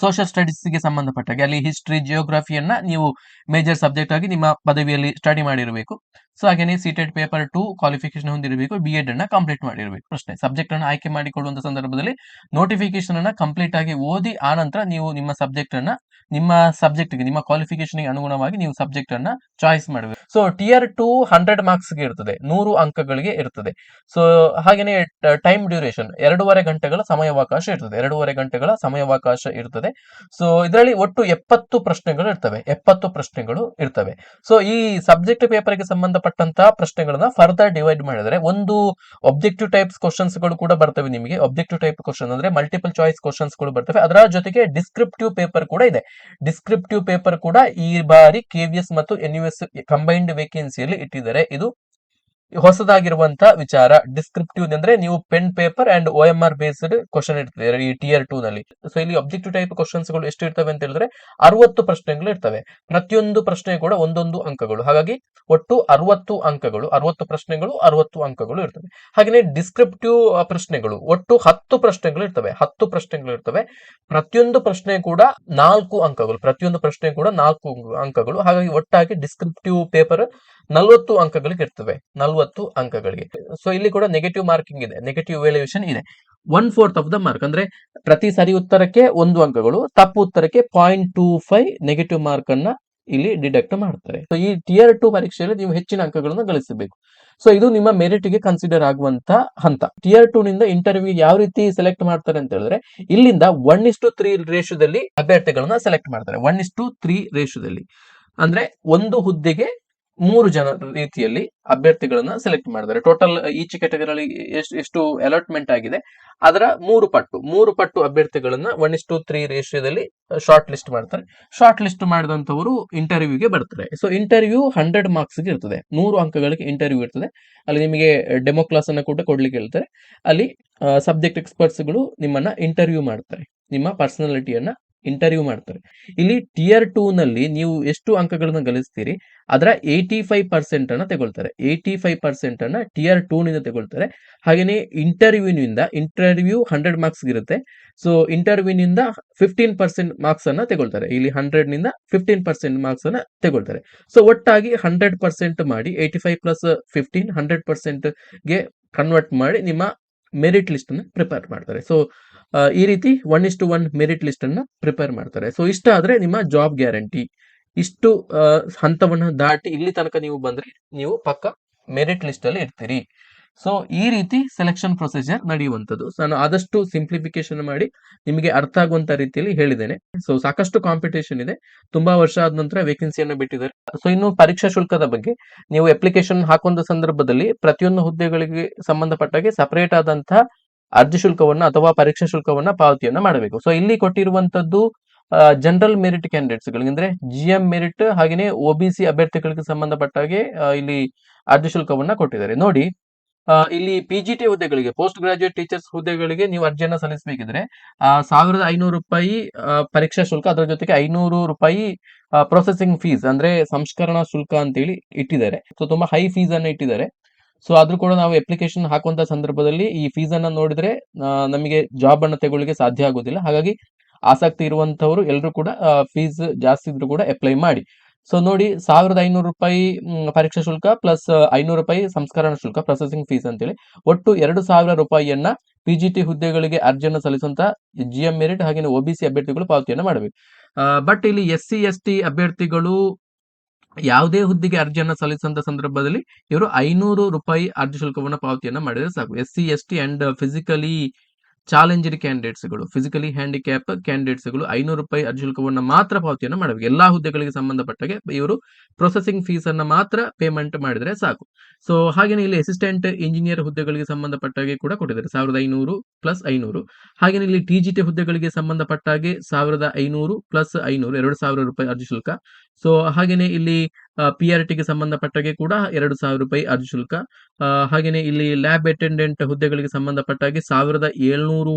ಸೋಷಿಯಲ್ ಸ್ಟಡೀಸ್ಗೆ ಸಂಬಂಧಪಟ್ಟಾಗೆ ಅಲ್ಲಿ ಹಿಸ್ಟ್ರಿ ಜಿಯೋಗ್ರಫಿಯನ್ನ ನೀವು ಮೇಜರ್ ಸಬ್ಜೆಕ್ಟ್ ಆಗಿ ನಿಮ್ಮ ಪದವಿಯಲ್ಲಿ ಸ್ಟಡಿ ಮಾಡಿರಬೇಕು. ಸೊ ಹಾಗೇನೆ ಸಿಟೆಡ್ ಪೇಪರ್ ಟು ಕ್ವಾಲಿಫಿಕೇಶನ್ ಹೊಂದಿರಬೇಕು ಬಿ ಎಡ್ ಅನ್ನ ಕಂಪ್ಲೀಟ್ ಮಾಡಿರಬೇಕು. ಪ್ರಶ್ನೆ ಸಬ್ಜೆಕ್ಟ್ ಅನ್ನು ಆಯ್ಕೆ ಮಾಡಿಕೊಳ್ಳುವಂತ ಸಂದರ್ಭದಲ್ಲಿ ನೋಟಿಫಿಕೇಶನ್ ಅನ್ನ ಕಂಪ್ಲೀಟ್ ಆಗಿ ಓದಿ ಆ ನಂತರ ನೀವು ನಿಮ್ಮ ಸಬ್ಜೆಕ್ಟ್ ಅನ್ನ, ನಿಮ್ಮ ಸಬ್ಜೆಕ್ಟ್ಗೆ, ನಿಮ್ಮ ಕ್ವಾಲಿಫಿಕೇಶನ್ಗೆ ಅನುಗುಣವಾಗಿ ನೀವು ಸಬ್ಜೆಕ್ಟ್ ಅನ್ನ ಚಾಯ್ಸ್ ಮಾಡಬೇಕು. ಸೊ ಟಿಯರ್ ಟು ಹಂಡ್ರೆಡ್ ಮಾರ್ಕ್ಸ್ಗೆ ಇರ್ತದೆ, ನೂರು ಅಂಕಗಳಿಗೆ ಇರ್ತದೆ. ಸೊ ಹಾಗೇನೆ ಟೈಮ್ ಡ್ಯೂರೇಷನ್ ಎರಡೂವರೆ ಗಂಟೆಗಳ ಸಮಯಾವಕಾಶ ಇರ್ತದೆ, ಎರಡೂವರೆ ಗಂಟೆಗಳ ಸಮಯಾವಕಾಶ ಇರ್ತದೆ. ಸೊ ಇದರಲ್ಲಿ ಒಟ್ಟು ಎಪ್ಪತ್ತು ಪ್ರಶ್ನೆಗಳು ಇರ್ತವೆ, ಎಪ್ಪತ್ತು ಪ್ರಶ್ನೆಗಳು ಇರ್ತವೆ. ಸೊ ಈ ಸಬ್ಜೆಕ್ಟ್ ಪೇಪರ್ಗೆ ಸಂಬಂಧಪಟ್ಟಂತಹ ಪ್ರಶ್ನೆಗಳನ್ನ ಫರ್ದರ್ ಡಿವೈಡ್ ಮಾಡಿದರೆ ಒಂದು ಒಬ್ಜೆಕ್ಟಿವ್ ಟೈಪ್ಸ್ ಕ್ವಶನ್ಸ್ಗಳು ಕೂಡ ಬರ್ತವೆ ನಿಮಗೆ. ಒಬ್ಜೆಕ್ಟಿವ್ ಟೈಪ್ ಕ್ವಶನ್ ಅಂದ್ರೆ ಮಲ್ಟಿಪಲ್ ಚಾಯ್ಸ್ ಕ್ವಶನ್ಸ್ಗಳು ಬರ್ತವೆ. ಅದರ ಜೊತೆಗೆ ಡಿಸ್ಕ್ರಿಪ್ಟಿವ್ ಪೇಪರ್ ಕೂಡ ಇದೆ. ಡಿಸ್ಕ್ರಿಪ್ಟಿವ್ ಪೇಪರ್ ಕೂಡ ಈ ಬಾರಿ ಕೆವಿಎಸ್ ಮತ್ತು ಎನ್ ಯು ಎಸ್ ಕಂಬೈನ್ಡ್ ವೇಕೆನ್ಸಿಯಲ್ಲಿ ಇಟ್ಟಿದ್ದಾರೆ. ಇದು ಹೊಸದಾಗಿರುವಂತ ವಿಚಾರ ಡಿಸ್ಕ್ರಿಪ್ಟಿವ್ ಅಂದ್ರೆ ನೀವು pen paper and O M R based question ಇರ್ತದೆ, ಈ ಟಿಯರ್ ಟೂ ನಲ್ಲಿ. ಸೊ ಇಲ್ಲಿ ಅಬ್ಜೆಕ್ಟಿವ್ ಟೈಪ್ ಕ್ವಶನ್ಸ್ಗಳು ಎಷ್ಟು ಇರ್ತವೆ ಅಂತ ಹೇಳಿದ್ರೆ ಅರವತ್ತು ಪ್ರಶ್ನೆಗಳು ಇರ್ತವೆ. ಪ್ರತಿಯೊಂದು ಪ್ರಶ್ನೆ ಕೂಡ ಒಂದೊಂದು ಅಂಕಗಳು. ಹಾಗಾಗಿ ಒಟ್ಟು ಅರವತ್ತು ಅಂಕಗಳು, ಅರವತ್ತು ಪ್ರಶ್ನೆಗಳು, ಅರವತ್ತು ಅಂಕಗಳು ಇರ್ತವೆ. ಹಾಗೆಯೇ ಡಿಸ್ಕ್ರಿಪ್ಟಿವ್ ಪ್ರಶ್ನೆಗಳು, ಒಟ್ಟು ಹತ್ತು ಪ್ರಶ್ನೆಗಳು ಇರ್ತವೆ. ಹತ್ತು ಪ್ರಶ್ನೆಗಳು ಇರ್ತವೆ. ಪ್ರತಿಯೊಂದು ಪ್ರಶ್ನೆ ಕೂಡ ನಾಲ್ಕು ಅಂಕಗಳು, ಪ್ರತಿಯೊಂದು ಪ್ರಶ್ನೆ ಕೂಡ ನಾಲ್ಕು ಅಂಕಗಳು. ಹಾಗಾಗಿ ಒಟ್ಟಾಗಿ ಡಿಸ್ಕ್ರಿಪ್ಟಿವ್ ಪೇಪರ್ ನಲವತ್ತು ಅಂಕಗಳಿಗೆ ಇರ್ತವೆ ನಲವತ್ತು ಅಂಕಗಳಿಗೆ. ಸೊ ಇಲ್ಲಿ ಕೂಡ ನೆಗೆಟಿವ್ ಮಾರ್ಕಿಂಗ್ ಇದೆ. ನೆಗೆಟಿವ್ ವ್ಯಾಲ್ಯೂಯೇಷನ್ ಇದೆ. One fourth of the mark ಅಂದ್ರೆ ಪ್ರತಿ ಸರಿ ಉತ್ತರಕ್ಕೆ ಒಂದು ಅಂಕಗಳು, ತಪ್ಪು ಉತ್ತರಕ್ಕೆ point two five negative mark ಅನ್ನ ಇಲ್ಲಿ ಡಿಡಕ್ಟ್ ಮಾಡ್ತಾರೆ. ಸೊ ಈ ಟಿಯರ್ ಟು ಪರೀಕ್ಷೆಯಲ್ಲಿ ನೀವು ಹೆಚ್ಚಿನ ಅಂಕಗಳನ್ನು ಗಳಿಸಬೇಕು. ಸೊ ಇದು ನಿಮ್ಮ ಮೆರಿಟ್ಗೆ ಕನ್ಸಿಡರ್ ಆಗುವಂತ ಹಂತ. ಟಿಯರ್ ಟೂ ನಿಂದ ಇಂಟರ್ವ್ಯೂ ಯಾವ ರೀತಿ ಸೆಲೆಕ್ಟ್ ಮಾಡ್ತಾರೆ ಅಂತ ಹೇಳಿದ್ರೆ, ಇಲ್ಲಿಂದ ಒನ್ ಇಸ್ ಟು ತ್ರೀ ರೇಷದಲ್ಲಿ ಅಭ್ಯರ್ಥಿಗಳನ್ನ ಸೆಲೆಕ್ಟ್ ಮಾಡ್ತಾರೆ. ಒನ್ ಇಸ್ ಟು ತ್ರೀ ರೇಷದಲ್ಲಿ ಅಂದ್ರೆ ಒಂದು ಹುದ್ದೆಗೆ ಮೂರು ಜನ ರೀತಿಯಲ್ಲಿ ಅಭ್ಯರ್ಥಿಗಳನ್ನ ಸೆಲೆಕ್ಟ್ ಮಾಡಿದ್ದಾರೆ. ಟೋಟಲ್ ಈಚ್ ಕ್ಯಾಟಗರಿ ಎಷ್ಟು ಎಷ್ಟು ಅಲಾಟ್ಮೆಂಟ್ ಆಗಿದೆ, ಅದರ ಮೂರು ಪಟ್ಟು ಮೂರು ಪಟ್ಟು ಅಭ್ಯರ್ಥಿಗಳನ್ನ ಒನ್ ಇಸ್ ಟು ತ್ರೀ ರೇಷಿಯೋದಲ್ಲಿ ಶಾರ್ಟ್ ಲಿಸ್ಟ್ ಮಾಡ್ತಾರೆ. ಶಾರ್ಟ್ ಲಿಸ್ಟ್ ಮಾಡಿದಂತವರು ಇಂಟರ್ವ್ಯೂಗೆ ಬರ್ತಾರೆ. ಸೊ ಇಂಟರ್ವ್ಯೂ ಹಂಡ್ರೆಡ್ ಮಾರ್ಕ್ಸ್ಗೆ ಇರ್ತದೆ. ನೂರು ಅಂಕಗಳಿಗೆ ಇಂಟರ್ವ್ಯೂ ಇರ್ತದೆ. ಅಲ್ಲಿ ನಿಮಗೆ ಡೆಮೋ ಕ್ಲಾಸ್ ಅನ್ನ ಕೂಡ ಕೊಡ್ಲಿಕ್ಕೆ ಹೇಳ್ತಾರೆ. ಅಲ್ಲಿ ಸಬ್ಜೆಕ್ಟ್ ಎಕ್ಸ್ಪರ್ಟ್ಸ್ಗಳು ನಿಮ್ಮನ್ನ ಇಂಟರ್ವ್ಯೂ ಮಾಡ್ತಾರೆ. ನಿಮ್ಮ ಪರ್ಸನಾಲಿಟಿಯನ್ನ ಇಂಟರ್ವ್ಯೂ ಮಾಡ್ತಾರೆ. ಇಲ್ಲಿ ಟಿಯರ್ ಟೂ ನಲ್ಲಿ ನೀವು ಎಷ್ಟು ಅಂಕಗಳನ್ನ ಗಳಿಸ್ತೀರಿ, ಅದರ ಏಯ್ಟಿ ಫೈವ್ ಪರ್ಸೆಂಟ್ ಅನ್ನ ತಗೊಳ್ತಾರೆ. ಏಯ್ಟಿ ಫೈವ್ ಪರ್ಸೆಂಟ್ ಅನ್ನ ಟಿಯರ್ ಟೂ ನಿಂದ ತಗೊಳ್ತಾರೆ. ಹಾಗೆಯೇ ಇಂಟರ್ವ್ಯೂನಿಂದ ಇಂಟರ್ವ್ಯೂ ಹಂಡ್ರೆಡ್ ಮಾರ್ಕ್ಸ್ ಇರುತ್ತೆ ಸೊ ಇಂಟರ್ವ್ಯೂನಿಂದ ಫಿಫ್ಟೀನ್ ಪರ್ಸೆಂಟ್ ಮಾರ್ಕ್ಸ್ ಅನ್ನ ತಗೊಳ್ತಾರೆ. ಇಲ್ಲಿ ಹಂಡ್ರೆಡ್ನಿಂದ ಫಿಫ್ಟೀನ್ ಪರ್ಸೆಂಟ್ ಮಾರ್ಕ್ಸ್ ಅನ್ನ ತಗೊಳ್ತಾರೆ. ಸೊ ಒಟ್ಟಾಗಿ ಹಂಡ್ರೆಡ್ ಪರ್ಸೆಂಟ್ ಮಾಡಿ eighty five plus fifteen hundred ಪರ್ಸೆಂಟ್ಗೆ convert ಮಾಡಿ ನಿಮ್ಮ ಮೆರಿಟ್ ಲಿಸ್ಟ್ ಅನ್ನು ಪ್ರಿಪೇರ್ ಮಾಡ್ತಾರೆ. ಸೊ ಈ ರೀತಿ one is to one merit list ಅನ್ನ ಪ್ರಿಪೇರ್ ಮಾಡ್ತಾರೆ. ಸೊ ಇಷ್ಟ ಆದ್ರೆ ನಿಮ್ಮ ಜಾಬ್ ಗ್ಯಾರಂಟಿ ಇಷ್ಟು ಹಂತವನ್ನ ದಾಟಿ ಇಲ್ಲಿ ತನಕ ನೀವು ಬಂದ್ರೆ ನೀವು ಪಕ್ಕ ಮೆರಿಟ್ ಲಿಸ್ಟ್ ಅಲ್ಲಿ ಇರ್ತೀರಿ. ಸೊ ಈ ರೀತಿ ಸೆಲೆಕ್ಷನ್ ಪ್ರೊಸೀಜರ್ ನಡೆಯುವಂಥದ್ದು. ನಾನು ಆದಷ್ಟು ಸಿಂಪ್ಲಿಫಿಕೇಶನ್ ಮಾಡಿ ನಿಮಗೆ ಅರ್ಥ ಆಗುವಂತ ರೀತಿಯಲ್ಲಿ ಹೇಳಿದ್ದೇನೆ. ಸೊ ಸಾಕಷ್ಟು ಕಾಂಪಿಟೇಷನ್ ಇದೆ. ತುಂಬಾ ವರ್ಷ ಆದ ನಂತರ ವೇಕೆನ್ಸಿಯನ್ನು ಬಿಟ್ಟಿದ್ದಾರೆ. ಸೊ ಇನ್ನು ಪರೀಕ್ಷಾ ಶುಲ್ಕದ ಬಗ್ಗೆ ನೀವು ಅಪ್ಲಿಕೇಶನ್ ಹಾಕುವಂತ ಸಂದರ್ಭದಲ್ಲಿ ಪ್ರತಿಯೊಂದು ಹುದ್ದೆಗಳಿಗೆ ಸಂಬಂಧಪಟ್ಟಾಗೆ ಸಪರೇಟ್ ಆದಂತಹ ಅರ್ಜಿ ಶುಲ್ಕವನ್ನ ಅಥವಾ ಪರೀಕ್ಷಾ ಶುಲ್ಕವನ್ನ ಪಾವತಿಯನ್ನ ಮಾಡಬೇಕು. ಸೊ ಇಲ್ಲಿ ಕೊಟ್ಟಿರುವಂತದ್ದು ಜನರಲ್ ಮೆರಿಟ್ ಕ್ಯಾಂಡಿಡೇಟ್ಸ್ ಗಳಿಗೆ. ಅಂದ್ರೆ ಜಿ ಎಂ ಮೆರಿಟ್ ಹಾಗೆಯೇ ಒಬಿಸಿ ಅಭ್ಯರ್ಥಿಗಳಿಗೆ ಸಂಬಂಧಪಟ್ಟ ಹಾಗೆ ಆ, ಇಲ್ಲಿ ಅರ್ಜಿ ಶುಲ್ಕವನ್ನ ಕೊಟ್ಟಿದ್ದಾರೆ. ನೋಡಿ ಇಲ್ಲಿ ಪಿ ಜಿ ಟಿ ಹುದ್ದೆಗಳಿಗೆ ಪೋಸ್ಟ್ ಗ್ರಾಜುಯೇಟ್ ಟೀಚರ್ಸ್ ಹುದ್ದೆಗಳಿಗೆ ನೀವು ಅರ್ಜಿಯನ್ನ ಸಲ್ಲಿಸಬೇಕಿದ್ರೆ ಸಾವಿರದ ಐನೂರು ರೂಪಾಯಿ ಪರೀಕ್ಷಾ ಶುಲ್ಕ ಅದರ ಜೊತೆಗೆ ಐನೂರು ರೂಪಾಯಿ ಪ್ರೊಸೆಸಿಂಗ್ ಫೀಸ್ ಅಂದ್ರೆ ಸಂಸ್ಕರಣಾ ಶುಲ್ಕ ಅಂತೇಳಿ ಇಟ್ಟಿದ್ದಾರೆ. ಸೊ ತುಂಬಾ ಹೈ ಫೀಸ್ ಅನ್ನ ಇಟ್ಟಿದ್ದಾರೆ. ಸೊ ಆದ್ರೂ ಕೂಡ ನಾವು ಅಪ್ಲಿಕೇಶನ್ ಹಾಕುವಂತ ಸಂದರ್ಭದಲ್ಲಿ ಈ ಫೀಸ್ ಅನ್ನ ನೋಡಿದ್ರೆ ನಮಗೆ ಜಾಬ್ ಅನ್ನ ತಗೊಳ್ಳಿಕ್ಕೆ ಸಾಧ್ಯ ಆಗೋದಿಲ್ಲ. ಹಾಗಾಗಿ ಆಸಕ್ತಿ ಇರುವಂತವರು ಎಲ್ಲರೂ ಕೂಡ ಫೀಸ್ ಜಾಸ್ತಿ ಇದ್ರು ಕೂಡ ಅಪ್ಲೈ ಮಾಡಿ. ಸೊ ನೋಡಿ, ಸಾವಿರದ ಐನೂರು ರೂಪಾಯಿ ಪರೀಕ್ಷಾ ಶುಲ್ಕ ಪ್ಲಸ್ ಐನೂರು ರೂಪಾಯಿ ಸಂಸ್ಕರಣಾ ಶುಲ್ಕ ಪ್ರೊಸೆಸಿಂಗ್ ಫೀಸ್ ಅಂತೇಳಿ. ಒಟ್ಟು ಎರಡು ಸಾವಿರ ರೂಪಾಯಿಯನ್ನ ಪಿ ಹುದ್ದೆಗಳಿಗೆ ಅರ್ಜಿಯನ್ನು ಸಲ್ಲಿಸುವಂತ ಜಿ ಎಂ ಮೆರಿಟ್ ಹಾಗೆ ಒಬಿಸಿ ಅಭ್ಯರ್ಥಿಗಳು ಪಾವತಿಯನ್ನು ಮಾಡಬೇಕು. ಬಟ್ ಇಲ್ಲಿ ಎಸ್ ಸಿ ಎಸ್ ಟಿ ಅಭ್ಯರ್ಥಿಗಳು ಯಾವುದೇ ಹುದ್ದೆಗೆ ಅರ್ಜಿಯನ್ನು ಸಲ್ಲಿಸುವಂತ ಸಂದರ್ಭದಲ್ಲಿ ಇವರು ಐನೂರು ರೂಪಾಯಿ ಅರ್ಜಿ ಶುಲ್ಕವನ್ನು ಪಾವತಿಯನ್ನ ಮಾಡಿದ್ರೆ ಸಾಕು. S C, S T and physically challenger ಕ್ಯಾಂಡಿಡೇಟ್ಸ್ಗಳು, physically handicap ಕ್ಯಾಂಡಿಡೇಟ್ಸ್ಗಳು, ಐನೂರು ರೂಪಾಯಿ ಅರ್ಜಿ ಶುಲ್ಕವನ್ನು ಮಾತ್ರ ಪಾವತಿಯನ್ನು ಮಾಡಬೇಕು. ಎಲ್ಲಾ ಹುದ್ದೆಗಳಿಗೆ ಸಂಬಂಧಪಟ್ಟಾಗೆ ಇವರು ಪ್ರೊಸೆಸಿಂಗ್ ಫೀಸ್ ಅನ್ನು ಮಾತ್ರ ಪೇಮೆಂಟ್ ಮಾಡಿದರೆ ಸಾಕು. ಸೊ ಹಾಗೇನೆ ಇಲ್ಲಿ ಅಸಿಸ್ಟೆಂಟ್ ಇಂಜಿನಿಯರ್ ಹುದ್ದೆಗಳಿಗೆ ಸಂಬಂಧಪಟ್ಟಾಗೆ ಕೂಡ ಕೊಟ್ಟಿದ್ದಾರೆ. ಸಾವಿರದ ಐನೂರು ಪ್ಲಸ್ ಐನೂರು. ಹಾಗೇನೆ ಇಲ್ಲಿ ಟಿ ಜಿ ಹುದ್ದೆಗಳಿಗೆ ಸಂಬಂಧಪಟ್ಟಾಗೆ ಸಾವಿರದ ಐನೂರು ಪ್ಲಸ್ ಐನೂರು, ಎರಡು ಸಾವಿರ ರೂಪಾಯಿ ಅರ್ಜಿ ಶುಲ್ಕ. ಸೊ ಹಾಗೇನೆ ಇಲ್ಲಿ ಪಿ ಆರ್ ಟಿಗೆ ಸಂಬಂಧಪಟ್ಟಾಗೆ ಕೂಡ ಎರಡು ಸಾವಿರ ರೂಪಾಯಿ ಅರ್ಜಿ ಶುಲ್ಕ. ಹಾಗೆಯೇ ಇಲ್ಲಿ ಲ್ಯಾಬ್ ಅಟೆಂಡೆಂಟ್ ಹುದ್ದೆಗಳಿಗೆ ಸಂಬಂಧಪಟ್ಟಾಗೆ ಸಾವಿರದ ಏಳ್ನೂರು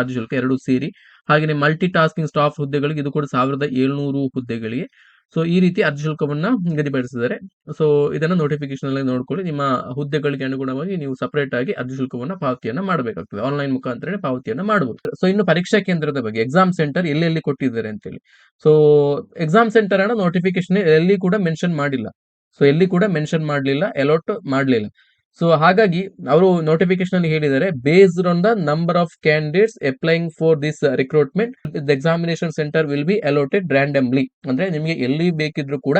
ಅರ್ಜಿ ಶುಲ್ಕ ಎರಡು ಸೇರಿ. ಹಾಗೆಯೇ ಮಲ್ಟಿ ಟಾಸ್ಕಿಂಗ್ ಸ್ಟಾಫ್ ಹುದ್ದೆಗಳಿಗೆ ಇದು ಕೂಡ ಸಾವಿರದ ಏಳ್ನೂರು ಹುದ್ದೆಗಳಿಗೆ. ಸೊ ಈ ರೀತಿ ಅರ್ಜಿ ಶುಲ್ಕವನ್ನ ನಿಗದಿಪಡಿಸಿದ್ದಾರೆ. ಸೊ ಇದನ್ನ ನೋಟಿಫಿಕೇಶನ್ ಅಲ್ಲಿ ನೋಡ್ಕೊಳ್ಳಿ. ನಿಮ್ಮ ಹುದ್ದೆಗಳಿಗೆ ಅನುಗುಣವಾಗಿ ನೀವು ಸಪರೇಟ್ ಆಗಿ ಅರ್ಜಿ ಶುಲ್ಕವನ್ನ ಪಾವತಿಯನ್ನ ಮಾಡಬೇಕಾಗ್ತದೆ. ಆನ್ಲೈನ್ ಮುಖಾಂತರ ಪಾವತಿಯನ್ನ ಮಾಡಬಹುದು ಸೊ ಇನ್ನು ಪರೀಕ್ಷಾ ಕೇಂದ್ರದ ಬಗ್ಗೆ ಎಕ್ಸಾಮ್ ಸೆಂಟರ್ ಎಲ್ಲೆಲ್ಲಿ ಕೊಟ್ಟಿದ್ದಾರೆ ಅಂತೇಳಿ. ಸೊ ಎಕ್ಸಾಮ್ ಸೆಂಟರ್ ಅನ್ನ ನೋಟಿಫಿಕೇಶನ್ ಎಲ್ಲಿ ಕೂಡ ಮೆನ್ಷನ್ ಮಾಡಿಲ್ಲ. ಸೊ ಎಲ್ಲಿ ಕೂಡ ಮೆನ್ಷನ್ ಮಾಡಲಿಲ್ಲ ಅಲಾಟ್ ಮಾಡಲಿಲ್ಲ. ಸೊ ಹಾಗಾಗಿ ಅವರು ನೋಟಿಫಿಕೇಶನ್ ಅಲ್ಲಿ ಹೇಳಿದ್ದಾರೆ based on the number of candidates applying for this recruitment the examination centre will be allotted randomly ಅಂದ್ರೆ ನಿಮಗೆ ಎಲ್ಲಿ ಬೇಕಿದ್ರು ಕೂಡ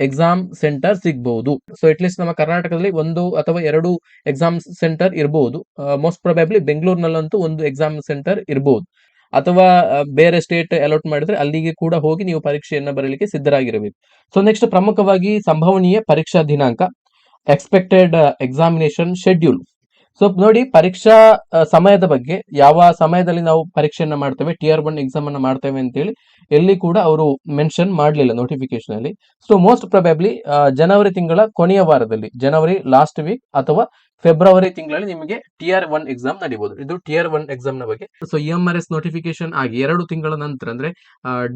ಎಕ್ಸಾಮ್ ಸೆಂಟರ್ ಸಿಗಬಹುದು ಸೊ ಅಟ್ಲೀಸ್ಟ್ ನಮ್ಮ ಕರ್ನಾಟಕದಲ್ಲಿ ಒಂದು ಅಥವಾ ಎರಡು ಎಕ್ಸಾಮ್ ಸೆಂಟರ್ ಇರಬಹುದು ಮೋಸ್ಟ್ ಪ್ರೊಬ್ಯಾಬ್ಲಿ ಬೆಂಗಳೂರಿನಲ್ಲಂತೂ ಒಂದು ಎಕ್ಸಾಮ್ ಸೆಂಟರ್ ಇರಬಹುದು ಅಥವಾ ಬೇರೆ ಸ್ಟೇಟ್ ಅಲಾಟ್ ಮಾಡಿದ್ರೆ ಅಲ್ಲಿಗೆ ಕೂಡ ಹೋಗಿ ನೀವು ಪರೀಕ್ಷೆಯನ್ನು ಬರಲಿಕ್ಕೆ ಸಿದ್ಧರಾಗಿರಬೇಕು. ಸೊ ನೆಕ್ಸ್ಟ್ ಪ್ರಮುಖವಾಗಿ ಸಂಭವನೀಯ ಪರೀಕ್ಷಾ ದಿನಾಂಕ. ಎಕ್ಸ್ಪೆಕ್ಟೆಡ್ ಎಕ್ಸಾಮಿನೇಷನ್ ಶೆಡ್ಯೂಲ್ ಸೊ ನೋಡಿ, ಪರೀಕ್ಷಾ ಸಮಯದ ಬಗ್ಗೆ ಯಾವ ಸಮಯದಲ್ಲಿ ನಾವು ಪರೀಕ್ಷೆಯನ್ನ ಮಾಡ್ತೇವೆ ಟಿಯರ್ ಒನ್ ಎಕ್ಸಾಮ್ ಅನ್ನ ಮಾಡ್ತೇವೆ ಅಂತೇಳಿ, ಎಲ್ಲಿ ಕೂಡ ಅವರು ಮೆನ್ಷನ್ ಮಾಡಲಿಲ್ಲ ನೋಟಿಫಿಕೇಶನ್ ಅಲ್ಲಿ. ಸೊ ಮೋಸ್ಟ್ ಪ್ರೊಬ್ಯಾಬ್ಲಿ ಜನವರಿ ತಿಂಗಳ ಕೊನೆಯ ವಾರದಲ್ಲಿ, ಜನವರಿ ಲಾಸ್ಟ್ ವೀಕ್ ಅಥವಾ ಫೆಬ್ರವರಿ ತಿಂಗಳಲ್ಲಿ ನಿಮಗೆ ಟಿ ಆರ್ ಒನ್ ಎಕ್ಸಾಮ್ ನಡೀಬಹುದು ಇದು ಟಿಆರ್ ಒನ್ ಎಕ್ಸಾಮ್ನ ಬಗ್ಗೆ. So E M R S notification ಆಗಿ ಎರಡು ತಿಂಗಳ ನಂತರ, ಅಂದ್ರೆ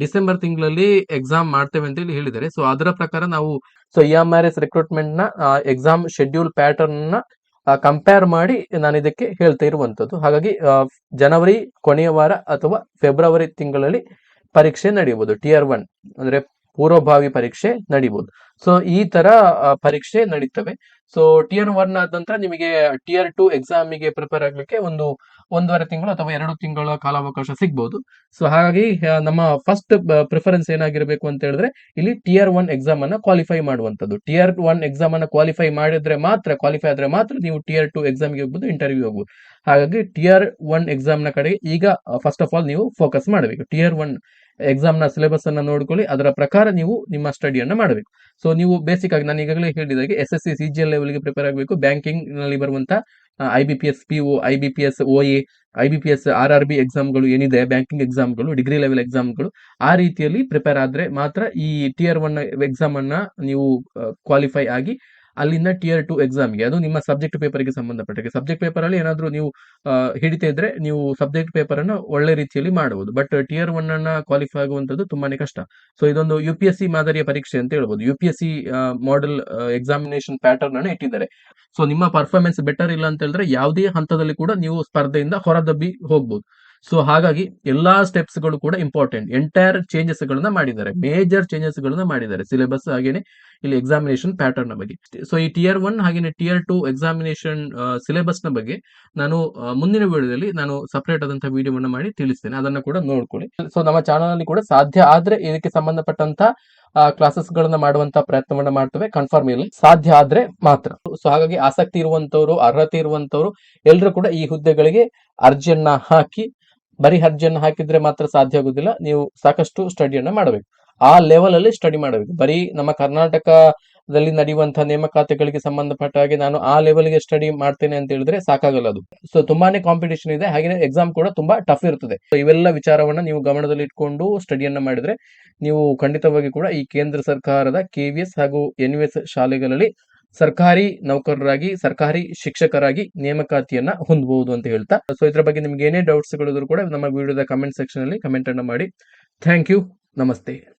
ಡಿಸೆಂಬರ್ ತಿಂಗಳಲ್ಲಿ ಎಕ್ಸಾಮ್ ಮಾಡ್ತೇವೆ ಅಂತ ಹೇಳಿ ಹೇಳಿದ್ದಾರೆ. ಸೊ ಅದರ ಪ್ರಕಾರ ನಾವು so E M R S ರಿಕ್ರೂಟ್ಮೆಂಟ್ನ exam schedule ಪ್ಯಾಟರ್ನ್ನ ಕಂಪೇರ್ ಮಾಡಿ ನಾನು ಇದಕ್ಕೆ ಹೇಳ್ತಾ ಇರುವಂತದ್ದು ಹಾಗಾಗಿ ಜನವರಿ ಕೊನೆಯ ವಾರ ಅಥವಾ ಫೆಬ್ರವರಿ ತಿಂಗಳಲ್ಲಿ ಪರೀಕ್ಷೆ ನಡೆಯಬಹುದು ಟಿಯರ್ ಒನ್ ಅಂದ್ರೆ ಪೂರ್ವಭಾವಿ ಪರೀಕ್ಷೆ ನಡೀಬಹುದು ಸೊ ಈ ತರ ಪರೀಕ್ಷೆ ನಡೀತವೆ. ಸೊ ಟಿಯರ್ ಒನ್ ಆದ ನಂತರ ನಿಮಗೆ ಟಿಯರ್ ಟು ಎಕ್ಸಾಮಿಗೆ ಪ್ರಿಪೇರ್ ಆಗ್ಲಿಕ್ಕೆ ಒಂದು ಒಂದೂವರೆ ತಿಂಗಳು ಅಥವಾ ಎರಡು ತಿಂಗಳ ಕಾಲಾವಕಾಶ ಸಿಗ್ಬಹುದು ಸೊ ಹಾಗಾಗಿ ನಮ್ಮ ಫಸ್ಟ್ ಪ್ರಿಫರೆನ್ಸ್ ಏನಾಗಿರ್ಬೇಕು ಅಂತ ಹೇಳಿದ್ರೆ, ಇಲ್ಲಿ ಟಿಯರ್ ಒನ್ ಎಕ್ಸಾಮ್ ಅನ್ನ ಕ್ವಾಲಿಫೈ ಮಾಡುವಂತದ್ದು ಟಿಯರ್ ಒನ್ ಎಕ್ಸಾಮ್ ಅನ್ನ ಕ್ವಾಲಿಫೈ ಮಾಡಿದ್ರೆ ಮಾತ್ರ ಕ್ವಾಲಿಫೈ ಆದ್ರೆ ಮಾತ್ರ ನೀವು ಟಿಯರ್ ಟು ಎಕ್ಸಾಮ್ಗೆ ಹೋಗ್ಬೋದು ಇಂಟರ್ವ್ಯೂ ಹೋಗ್ಬೋದು. ಹಾಗಾಗಿ ಟಿಯರ್ ಒನ್ ಎಕ್ಸಾಮ್ನ ಕಡೆ ಈಗ ಫಸ್ಟ್ ಆಫ್ ಆಲ್ ನೀವು ಫೋಕಸ್ ಮಾಡಬೇಕು. ಟಿಯರ್ ಒನ್ ಎಕ್ಸಾಮ್ನ ಸಿಲೆಬಸ್ ಅನ್ನ ನೋಡ್ಕೊಳ್ಳಿ, ಅದರ ಪ್ರಕಾರ ನೀವು ನಿಮ್ಮ ಸ್ಟಡಿಯನ್ನು ಮಾಡಬೇಕು. ಸೊ ನೀವು ಬೇಸಿಕ್ ಆಗಿ ನಾನು ಈಗಾಗಲೇ ಹೇಳಿದಾಗೆ S S C C G L ಲೆವೆಲ್ಗೆ ಪ್ರಿಪೇರ್ ಆಗಬೇಕು. ಬ್ಯಾಂಕಿಂಗ್ನಲ್ಲಿ ಬರುವಂತ I B P S P O I B P S O A I B P S R R B ಎಕ್ಸಾಮ್ಗಳು ಏನಿದೆ ಬ್ಯಾಂಕಿಂಗ್ ಎಕ್ಸಾಮ್ಗಳು ಡಿಗ್ರಿ ಲೆವೆಲ್ ಎಕ್ಸಾಮ್ಗಳು ಆ ರೀತಿಯಲ್ಲಿ ಪ್ರಿಪೇರ್ ಆದ್ರೆ ಮಾತ್ರ ಈ ಟಿಯರ್ ಒನ್ ಎಕ್ಸಾಮ್ ಅನ್ನ ನೀವು ಕ್ವಾಲಿಫೈ ಆಗಿ ಅಲ್ಲಿಂದ ಟಿಯರ್ ಟು ಎಕ್ಸಾಮ್ಗೆ ಅದು ನಿಮ್ಮ ಸಬ್ಜೆಕ್ಟ್ ಪೇಪರ್ಗೆ ಸಂಬಂಧಪಟ್ಟಾಗೆ ಸಬ್ಜೆಕ್ಟ್ ಪೇಪರ್ ಅಲ್ಲಿ ಏನಾದ್ರೂ ನೀವು ಹಿಡಿತಾ ಇದ್ರೆ ನೀವು ಸಬ್ಜೆಕ್ಟ್ ಪೇಪರ್ ಅನ್ನ ಒಳ್ಳೆ ರೀತಿಯಲ್ಲಿ ಮಾಡಬಹುದು ಬಟ್ ಟಿಯರ್ ಒನ್ ಅನ್ನ ಕ್ವಾಲಿಫೈ ಆಗುವಂಥದ್ದು ತುಂಬಾನೇ ಕಷ್ಟ. ಸೊ ಇದೊಂದು ಯು ಪಿ ಎಸ್ ಸಿ ಮಾದರಿಯ ಪರೀಕ್ಷೆ ಅಂತ ಹೇಳ್ಬೋದು. U P S C model examination pattern ಅನ್ನು ಇಟ್ಟಿದ್ದಾರೆ. ಸೊ ನಿಮ್ಮ ಪರ್ಫಾರ್ಮೆನ್ಸ್ ಬೆಟರ್ ಇಲ್ಲ ಅಂತ ಹೇಳಿದ್ರೆ ಯಾವುದೇ ಹಂತದಲ್ಲಿ ಕೂಡ ನೀವು ಸ್ಪರ್ಧೆಯಿಂದ ಹೊರದಬ್ಬಿ ಹೋಗ್ಬೋದು. ಸೊ ಹಾಗಾಗಿ ಎಲ್ಲಾ ಸ್ಟೆಪ್ಸ್ಗಳು ಕೂಡ ಇಂಪಾರ್ಟೆಂಟ್ ಎಂಟೈರ್ ಚೇಂಜಸ್ ಗಳನ್ನ ಮಾಡಿದ್ದಾರೆ. ಮೇಜರ್ ಚೇಂಜಸ್ ಗಳನ್ನ ಮಾಡಿದ್ದಾರೆ. ಸಿಲೆಬಸ್ ಹಾಗೇನೆ ಇಲ್ಲಿ ಎಕ್ಸಾಮಿನೇಷನ್ ಪ್ಯಾಟರ್ನ್ ಬಗ್ಗೆ. ಸೊ ಈ ಟಿಯರ್ ಒನ್ ಹಾಗೆ ಟಿಯರ್ ಟು ಎಕ್ಸಾಮಿನೇಷನ್ ಸಿಲೆಬಸ್ನ ಬಗ್ಗೆ ನಾನು ಮುಂದಿನ ವಿಡಿಯೋದಲ್ಲಿ ನಾನು ಸಪರೇಟ್ ಆದಂತಹ ವಿಡಿಯೋವನ್ನು ಮಾಡಿ ತಿಳಿಸ್ತೇನೆ. ಅದನ್ನ ಕೂಡ ನೋಡ್ಕೊಳ್ಳಿ. ಸೊ ನಮ್ಮ ಚಾನಲ್ ಅಲ್ಲಿ ಕೂಡ ಸಾಧ್ಯ ಆದ್ರೆ ಇದಕ್ಕೆ ಸಂಬಂಧಪಟ್ಟಂತ ಕ್ಲಾಸಸ್ ಗಳನ್ನ ಮಾಡುವಂತ ಪ್ರಯತ್ನವನ್ನ ಮಾಡ್ತೇವೆ. ಕನ್ಫರ್ಮ್ ಇಲ್ಲ ಸಾಧ್ಯ ಆದ್ರೆ ಮಾತ್ರ. ಸೊ ಹಾಗಾಗಿ ಆಸಕ್ತಿ ಇರುವಂತವ್ರು ಅರ್ಹತೆ ಇರುವಂತವ್ರು ಎಲ್ಲರೂ ಕೂಡ ಈ ಹುದ್ದೆಗಳಿಗೆ ಅರ್ಜಿಯನ್ನ ಹಾಕಿ ಬರೀ ಅರ್ಜಿಯನ್ನ ಹಾಕಿದ್ರೆ ಮಾತ್ರ ಸಾಧ್ಯ ಆಗುದಿಲ್ಲ. ನೀವು ಸಾಕಷ್ಟು ಸ್ಟಡಿಯನ್ನ ಮಾಡಬೇಕು. ಆ ಲೆವೆಲ್ ಅಲ್ಲಿ ಸ್ಟಡಿ ಮಾಡಬೇಕು. ಬರೀ ನಮ್ಮ ಕರ್ನಾಟಕದಲ್ಲಿ ನಡೆಯುವಂತಹ ನೇಮಕಾತಿಗಳಿಗೆ ಸಂಬಂಧಪಟ್ಟ ಹಾಗೆ ನಾನು ಆ ಲೆವೆಲ್ಗೆ ಸ್ಟಡಿ ಮಾಡ್ತೇನೆ ಅಂತ ಹೇಳಿದ್ರೆ ಸಾಕಾಗಲ್ಲ ಅದು. ಸೊ ತುಂಬಾನೇ ಕಾಂಪಿಟೇಷನ್ ಇದೆ. ಹಾಗೆ ಎಕ್ಸಾಮ್ ಕೂಡ ತುಂಬಾ ಟಫ್ ಇರುತ್ತದೆ ಇವೆಲ್ಲ ವಿಚಾರವನ್ನ ನೀವು ಗಮನದಲ್ಲಿ ಇಟ್ಕೊಂಡು ಸ್ಟಡಿಯನ್ನ ಮಾಡಿದ್ರೆ ನೀವು ಖಂಡಿತವಾಗಿ ಕೂಡ ಈ ಕೇಂದ್ರ ಸರ್ಕಾರದ ಕೆವಿಎಸ್ ಹಾಗೂ ಎನ್ ಎಸ್ ಶಾಲೆಗಳಲ್ಲಿ ಸರ್ಕಾರಿ ನೌಕರರಾಗಿ, ಸರ್ಕಾರಿ ಶಿಕ್ಷಕರಾಗಿ ನೇಮಕಾತಿಯನ್ನ ಹೊಂದಬಹುದು ಅಂತ ಹೇಳ್ತಾ. ಸೊ ಇದ್ರ ಬಗ್ಗೆ ನಿಮ್ಗೆ ಏನೇ ಡೌಟ್ಸ್ ಗಳಿದ್ರು ಕೂಡ ನಮ್ಮ ವಿಡಿಯೋದ ಕಮೆಂಟ್ ಸೆಕ್ಷನ್ ಅಲ್ಲಿ ಕಮೆಂಟ್ ಅನ್ನ ಮಾಡಿ. ಥ್ಯಾಂಕ್ ಯು ನಮಸ್ತೆ.